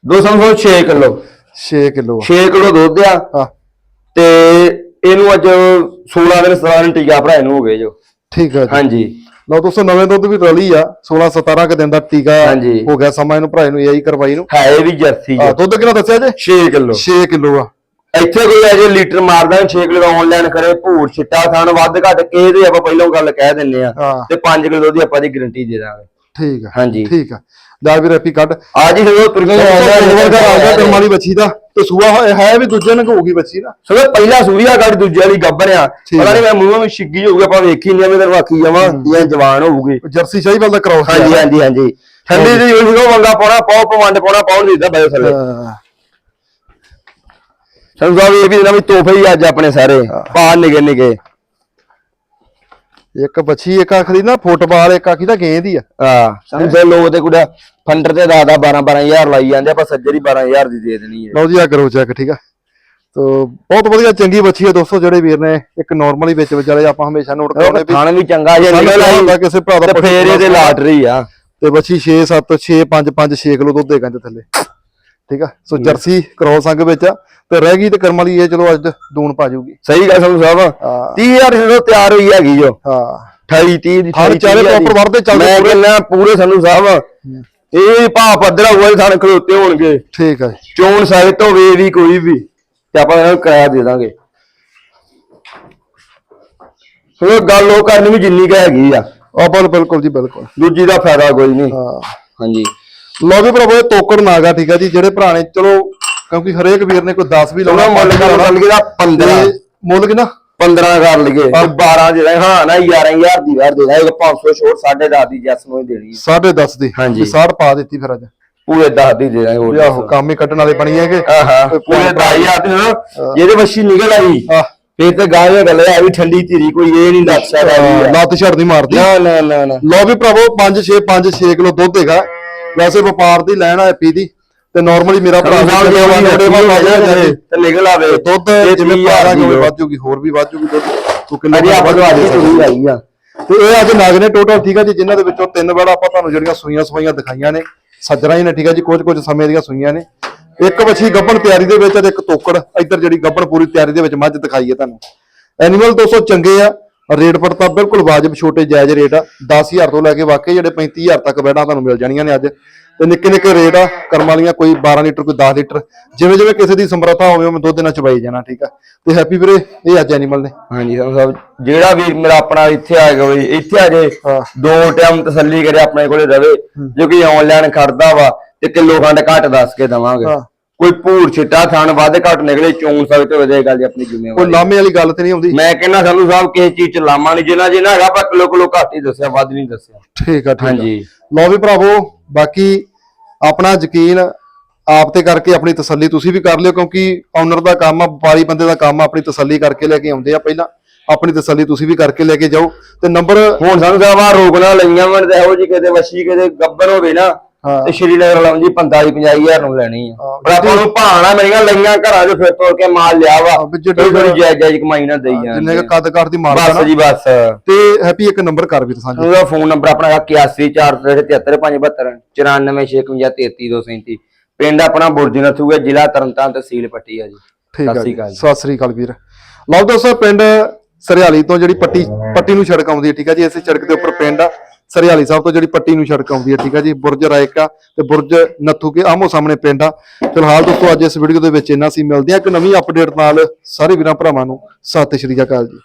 ਦੋ ਸਮਝੋ 6 ਕਿਲੋ। 6 ਕਿਲੋ 6 ਕਿਲੋ ਦੁੱਧ ਆ। ਤੇ ਇਹਨੂੰ ਅੱਜ 16 ਦਿਨ 17 ਦਿਨ ਟੀਕਾ ਭਰਾ ਇਹਨੂੰ ਹੋ ਗਏ ਜੋ। ਠੀਕ ਹੈ ਹਾਂਜੀ। ਲਓ ਦੋਸਤੋ ਨਵੇਂ ਦੁੱਧ ਵੀ ਰਲੀ ਆ। 16 17 ਕ ਦਿਨ ਦਾ ਟੀਕਾ। ਹੋ ਗਿਆ ਸਮਾਂ ਇਹਨੂੰ ਭਰਾਏ ਨੂੰ ਏਆਈ ਕਰਵਾਈ ਨੂੰ। ਹੈ ਇਹ ਵੀ ਜਰਸੀ ਜੋ। ਦੁੱਧ ਕਿੰਨਾ ਦੱਸਿਆ ਜੇ? 6 ਕਿਲੋ। 6 ਕਿਲੋ ਆ। ਇੱਥੇ ਕੋਈ ਅਜੇ ਲੀਟਰ ਮਾਰਦਾ 6 ਕਿਲੋ ਆਨਲਾਈਨ ਕਰੇ ਭੂਰ ਛਿੱਟਾ ਖਾਣ ਵੱਧ ਘੱਟ ਕੇ ਤੇ ਆਪਾਂ ਪਹਿਲਾਂ ਗੱਲ ਕਹਿ ਦਿੰਨੇ ਆ। ਤੇ 5 ਕਿਲੋ ਦੀ ਆਪਾਂ ਦੀ ਗਾਰੰਟੀ ਦੇ ਦਾਂਗੇ। ਠੀਕ ਆ। ਹਾਂਜੀ। ਠੀਕ ਆ। ਲੈ ਵੀ ਰੈਪੀ ਕੱਢ। ਆ ਜੀ ਆ ਗਿਆ ਕਰਮ ਵਾਲੀ ਬੱਚੀ ਦਾ। ਤੇ ਸੂਆ ਹੈ ਵੀ ਦੂਜੇ ਨੂੰ ਹੋਊਗੀ ਬੱਚੀ ਨਾ ਸੋ ਪਹਿਲਾ ਸੂਰੀਆ ਗੜ ਦੂਜੇ ਵਾਲੀ ਗੱਬਰ ਆ। ਪਤਾ ਨਹੀਂ ਮੈਂ ਮੂੰਹੋਂ ਵੀ ਛਿੱਗੀ ਹੋਊਗਾ ਆਪਾਂ ਵੇਖੀ ਨਹੀਂ ਮੈਂ ਆਖੀ ਜਾਵਾਂ ਜਾਂ ਜਵਾਨ ਹੋਊਗੀ। ਜਰਸੀ ਸ਼ਾਹੀਵਾਲ ਦਾ ਕਰਾਉ ਹਾਂਜੀ ਹਾਂਜੀ ਹਾਂਜੀ। ਠੰਡੀ ਦੀ ਹੋਈ ਉਹ ਵੰਗਾ ਪਾਉਣਾ ਪਾਉ ਪਵੰਡ ਪਾਉਣਾ ਪਾਉਣ ਦਿੱਤਾ ਬੈ ਥੱਲੇ। ਸਾਹਿਬ ਇਹ ਵੀ ਨਾ ਵੀ ਤੋਹਫੇ ਹੀ ਅੱਜ ਆਪਣੇ ਸਾਰੇ ਪਾ ਨਿਗੇ ਨਿਗੇ ਇੱਕ ਬੱਚੀ ਇੱਕ ਅੱਖ ਦੀ ਨਾ ਫੁੱਟਬਾਲ ਇੱਕ ਅੱਖ ਦੀ ਤਾਂ ਗੇਂਦ ਹੀ ਆ। ਹਾਂ ਸਾਹਿਬ ਲੋਕ ਤੇ ਕੁੜਾ ਫੰਡਰ ਤੇ ਦਾਦਾ 12 12000 ਲਾਈ ਜਾਂਦੇ ਆਪਾਂ ਸੱਜਰ ਹੀ 12000 ਦੀ ਦੇ ਦੇਣੀ ਹੈ। ਲਓ ਜੀ ਆ ਕਰੋ ਚੈੱਕ ਠੀਕ ਆ? ਤੋ ਬਹੁਤ ਵਧੀਆ ਚੰਗੀ ਬੱਚੀ ਹੈ ਦੋਸਤੋ ਜਿਹੜੇ ਵੀਰ ਨੇ ਇੱਕ ਨਾਰਮਲੀ ਵਿੱਚ ਵਿਚਾਲੇ ਆਪਾਂ ਹਮੇਸ਼ਾ ਨੋਟ ਕਰਾਉਣੇ ਵੀ ਖਾਣ ਵੀ ਚੰਗਾ ਜੇ ਆਈ ਹੁੰਦਾ ਕਿਸੇ ਭਰਾ ਦਾ ਫੇਰ ਇਹਦੇ ਲਾਟਰੀ ਆ। ਤੇ ਬੱਚੀ 6 7 6 5 5 6 ਕਿਲੋ ਦੁੱਧ ਦੇਗਾ ਤੇ ਥੱਲੇ। ਠੀਕ ਆ? ਸੋ ਜਰਸੀ ਕ੍ਰੋਸ ਅੰਗ ਵਿੱਚ ਆ। ਤੇ ਰਹਿ ਗਈ ਤੇ ਕਰਮ ਵਾਲੀ ਇਹ ਚਲੋ ਅੱਜ ਦੂਣ ਪਾ ਜਾਊਗੀ ਸਹੀ ਗੱਲ ਸੰਧੂ ਸਾਹਿਬ। ਹਾਂ। 30000 ਤੋਂ ਤਿਆਰ ਹੋਈ ਹੈਗੀ ਜੋ। ਹਾਂ। 28 30 ਦੀ ਹਰ 28, ਚਾਰੇ 30 ਦੀ। proper ਵਰਦੇ ਚੱਲਦੇ ਮੈਂ। ਕਹਿੰਦਾ ਪੂਰੇ ਸੰਧੂ ਸਾਹਿਬ। ਇਹ ਭਾ ਪੱਧਰਾ ਹੋਇਆ ਥਾਣ ਖਲੋਤੇ ਹੋਣਗੇ। ਠੀਕ ਆ ਚੋਣ ਸਾਹਿਤ ਹੋਵੇ ਵੀ ਕੋਈ ਵੀ ਤੇ ਆਪਾਂ ਇਹਨਾਂ ਨੂੰ ਕਿਰਾਇਆ ਦੇ ਦਾਂਗੇ। ਸੋ ਗੱਲ ਉਹ ਕਰਨੀ ਵੀ ਜਿੰਨੀ ਕੁ ਹੈਗੀ ਆ। ਬਿਲ- ਬਿਲਕੁਲ ਜੀ ਬਿਲਕੁਲ। ਦੂਜੀ ਦਾ ਫਾਇਦਾ ਕੋਈ ਨਹੀਂ। ਹਾਂ। ਹਾਂਜੀ। ਲਓ ਵੀ ਭਰਾਵੋ ਇਹ ਤੋਕੜ ਨਾਗਾ ਠੀਕ ਆ ਜੀ ਜਿਹੜੇ ਭਰਾ ਨੇ ਚਲੋ ਕਿਉਂਕਿ ਹਰੇਕ ਵੀਰ ਨੇ ਕੋਈ 10 ਵੀ ਲਾਉਣਾ ਮੁੱਲ ਕਰ ਲਈਏ ਦਾ 15 ਤੇ ਮੁੱਲ ਕਿੰਨਾ? 15 ਕਰ ਲਈਏ। ਤੇ 12 ਦੇ ਦਾਂਗੇ। ਹਾਂ ਨਾ 11000 ਦੀ ਵਾਰ ਦੇ ਦਾਂਗੇ 500 ਛੋਟ 10.5 ਦੀ ਜੱਸ ਨੂੰ ਹੀ ਦੇਣੀ ਹੈ। 10.5 ਦੀ। ਹਾਂਜੀ। 60 ਪਾ ਦਿੱਤੀ ਫਿਰ ਅੱਜ। ਪੂਰੇ 10 ਦੀ ਦੇ ਦਾਂਗੇ ਹੋਰ ਆਹੋ ਕੰਮ ਹੀ ਕੱਢਣ ਵਾਲੇ ਬਣੀ ਹੈਗੇ। ਆਹਾ ਕੋਈ ਪੂਰੇ ਭਰਾ- 10000 ਦੇ ਜਿਹਦੇ ਵੱਛੀ ਨਿਕਲ ਆਈ। ਫੇਰ ਤੇ ਗਾਂ ਗੱਲ ਹੈ ਵੀ ਠੰਡੀ ਧੀਰੀ ਕੋਈ ਇਹ ਨਹੀਂ ਲੱਛਾ ਦਾ ਵੀ ਲੱਤ ਛੜ ਨਹੀਂ ਮਾਰਦੀ। ਨਾ ਨਾ ਨਾ ਲਓ ਵੀ ਭਰਾਵੋ 5 6 5 6 ਕਿਲੋ ਦੁੱਧ ਹੈਗਾ। ਵੈਸੇ ਵਪਾਰ ਦੀ ਲੈਣ ਆ ਪੀ ਦੀ ਤੇ ਨਾਰਮਲੀ ਮੇਰਾ ਭਰਾ ਨਾਲ ਵੀ ਜੇ ਨੇੜੇ ਆ ਜਾਏ ਤੇ ਨਿਕਲ ਆਵੇ। ਦੁੱਧ ਜਿਵੇਂ ਪਾਰਾ ਜਿਵੇਂ। ਵੱਧ ਜੂਗੀ ਹੋਰ ਵੀ ਵੱਧ ਜੂਗੀ ਦੁੱਧ। ਤੂੰ ਅਜੇ ਆਪਾਂ ਤੋਂ ਆਦੀ ਤੁਰੀ ਆਈ ਆ। ਤੇ ਇਹ ਅੱਜ ਨਗ ਨੇ ਟੋਟਲ ਠੀਕ ਆ ਜੀ ਜਿਨ੍ਹਾਂ ਦੇ ਵਿੱਚੋਂ ਤਿੰਨ ਵਾਲਾ ਆਪਾਂ ਤੁਹਾਨੂੰ ਜਿਹੜੀਆਂ ਸੂਈਆਂ ਸਵਾਈਆਂ ਦਿਖਾਈਆਂ ਨੇ ਸੱਜਣਾ ਹੀ ਨੇ ਠੀਕ ਆ ਜੀ ਕੁਝ ਕੁਝ ਸਮੇਂ ਦੀਆਂ ਸੂਈਆਂ ਨੇ। ਇੱਕ ਵੱਛੀ ਗੱਬਣ ਤਿਆਰੀ ਦੇ ਵਿੱਚ ਤੇ ਇੱਕ ਤੋਕੜ ਇੱਧਰ ਜਿਹੜੀ ਗੱਬਣ ਪੂਰੀ ਤਿਆਰੀ ਦੇ ਵਿੱਚ ਮੱਝ ਦਿਖਾਈ ਹੈ ਤੁਹਾਨੂੰ। ਐਨੀਮਲ 200 ਚੰਗੇ ਆ ਰੇਟ ਪਰ ਤਾਂ ਬਿਲਕੁਲ ਵਾਜਬ ਛੋਟੇ ਜਾਇਜ਼ ਰੇਟ ਆ। 10000 ਤੋਂ ਲੈ ਕੇ ਵਾਕਈ ਜਿਹੜੇ 35000 ਤੱਕ ਬੈਡਾਂ ਤੁਹਾਨੂੰ ਮਿਲ ਜਾਣੀਆਂ ਨੇ ਅੱਜ। ਤੇ ਨਿੱਕੇ ਨਿੱਕੇ ਰੇਟ ਆ ਕਰਮ ਵਾਲੀਆਂ ਕੋਈ 12 ਲੀਟਰ ਕੋਈ 10 ਲੀਟਰ। ਜਿਵੇਂ ਜਿਵੇਂ ਕਿਸੇ ਦੀ ਸਮਰੱਥਾ ਹੋਵੇ ਉਵੇਂ ਦੁੱਧ ਨਾਲ ਚਬਾਈ ਜਾਣਾ ਠੀਕ ਆ। ਤੇ ਹੈਪੀ ਵੀਰੇ ਇਹ ਅੱਜ ਐਨੀਮਲ ਨੇ। ਹਾਂਜੀ ਸਭ ਜਿਹੜਾ ਵੀਰ ਮੇਰਾ ਆਪਣਾ ਇੱਥੇ ਆ ਗਿਆ ਬਈ ਇੱਥੇ ਆ ਜੇ। ਦੋ ਟਾਈਮ ਤਸੱਲੀ ਕਰੇ ਆਪਣੇ ਕੋਲੇ ਰਵੇ ਜੋ ਕਿ ਆਨਲਾਈਨ ਖੜਦਾ ਵਾ ਤੇ ਕਿਲੋ ਖੰਡ ਘੱਟ ਦੱਸ ਕੇ ਦਵਾਂਗੇ। ਕੋਈ ਭੂਰ ਛਿੱਟਾ ਥਣ ਵੱਧ ਘੱਟ ਨਿਕਲੇ ਚੋਣ ਸਕਦੇ ਵਧੇ ਗੱਲ ਦੀ ਆਪਣੀ ਕੋਈ ਜ਼ਿੰਮੇਵਾਰੀ ਲਾਮੇ ਵਾਲੀ ਗੱਲ ਤੇ ਨਹੀਂ ਆਉਂਦੀ? ਮੈਂ ਕਹਿੰਦਾ ਸਾਨੂੰ ਸਾਹਿਬ ਕਿਸੇ ਚੀਜ਼ ਚ ਲਾਮਾ ਨਹੀਂ ਜਿੰਨਾ ਜਿੰਨਾ ਹੈਗਾ ਆਪਾਂ ਕਿਲੋ ਕਿਲੋ ਘੱਟ ਹੀ ਦੱਸਿਆ ਵੱਧ ਨਹੀਂ ਦੱਸਿਆ। ਠੀਕ ਆ ਠੀਕ ਆ। ਹਾਂਜੀ। ਲਓ ਵੀ ਭਰਾਵੋ ਬਾਕੀ ਆਪਣਾ ਯਕੀਨ ਆਪ ਤੇ ਕਰਕੇ ਆਪਣੀ ਤਸੱਲੀ ਤੁਸੀਂ ਵੀ ਕਰ ਲਿਓ ਕਿਉਂਕਿ ਓਨਰ ਦਾ ਕੰਮ ਆ ਵਪਾਰੀ ਬੰਦੇ ਦਾ ਕੰਮ ਆ ਆਪਣੀ ਤਸੱਲੀ ਕਰਕੇ ਲੈ ਕੇ ਆਉਂਦੇ ਆ ਪਹਿਲਾਂ। ਆਪਣੀ ਤਸੱਲੀ ਤੁਸੀਂ ਵੀ ਕਰਕੇ ਲੈ ਕੇ ਜਾਓ। ਤੇ ਨੰਬਰ ਹੁਣ ਸਾਨੂੰ ਸਾਹਿਬ ਆ ਰੋਕਣਾ ਲਈਆਂ ਮਨ ਤੇ ਇਹੋ ਜੀ ਕਿਤੇ ਵਸ਼ੀ ਕਿਤੇ ਗੱਬਰ ਹੋਵੇ ਨਾ ਹਾਂ। ਤੇ ਸ਼੍ਰੀਨਗਰ ਲਾਉਂ ਜੀ 45 50000 ਨੂੰ ਲੈਣੀ ਆ। ਹਾਂ, ਪਰ ਆਪਾਂ ਨੂੰ ਭਾਣਾ ਮੇਰੀਆਂ ਲਈਆਂ ਘਰਾਂ 'ਚ ਫਿਰ ਤੋੜ ਕੇ ਮਾਲ ਲਿਆ ਵਾ। ਹਾਂ, ਵੀ ਥੋੜੀ ਜਾਇਜ਼ ਜਾਇਜ਼ ਕਮਾਈ ਨਾ ਦੇਈ ਜਿੰਨੇ ਜਾਂਦੇ ਕੁ ਕੱਦ ਕੱਦ ਦੀ ਆ ਬਸ ਜੀ ਬਸ। ਤੇ ਹੈਪੀ ਇੱਕ ਨੰਬਰ ਕਰ ਵੀਰ ਸਾਂਝੇ ਉਹਦਾ ਫੋਨ ਨੰਬਰ ਆਪਣਾ 81437552 94472 ਪਿੰਡ ਆਪਣਾ ਬੁਰਜ ਨਥੂਗਾ ਜ਼ਿਲ੍ਹਾ ਤਰਨਤਾਰਨ ਤਹਿਸੀਲ ਪੱਟੀ ਆ ਜੀ। ਠੀਕ ਜੀ। ਜੀ। ਸਤਿ ਸ੍ਰੀ ਅਕਾਲ ਵੀਰ। ਲਓ ਦੋਸਤੋ ਪਿੰਡ ਸਰਿਆਲੀ ਤੋਂ ਜਿਹੜੀ ਪੱਟੀ ਪੱਟੀ ਨੂੰ ਸੜਕ ਆਉਂਦੀ ਹੈ ਠੀਕ ਆ ਜੀ? ਇਸੇ ਸੜਕ ਦੇ ਉੱਪਰ ਪਿੰਡ ਆ। ਸਰਿਆਲੀ ਸਾਹਿਬ ਤੋਂ ਜਿਹੜੀ ਪੱਟੀ ਨੂੰ ਸੜਕ ਆਉਂਦੀ ਹੈ, ਠੀਕ ਆ ਜੀ? ਬੁਰਜ ਰਾਇਕਾ ਤੇ ਬੁਰਜ ਨੱਥੂ ਕੇ ਆਮੋ ਸਾਹਮਣੇ ਪਿੰਡ ਆ। ਫਿਲਹਾਲ ਦੋਸਤੋ, ਅੱਜ ਇਸ ਵੀਡੀਓ ਦੇ ਵਿੱਚ ਇੰਨਾ ਸੀ। ਮਿਲਦੇ ਆ ਇੱਕ ਨਵੀਂ ਅਪਡੇਟ ਨਾਲ। ਸਾਰੇ ਵੀਰਾਂ ਭਰਾਵਾਂ ਨੂੰ, ਸਤਿ ਸ਼੍ਰੀ ਅਕਾਲ ਜੀ।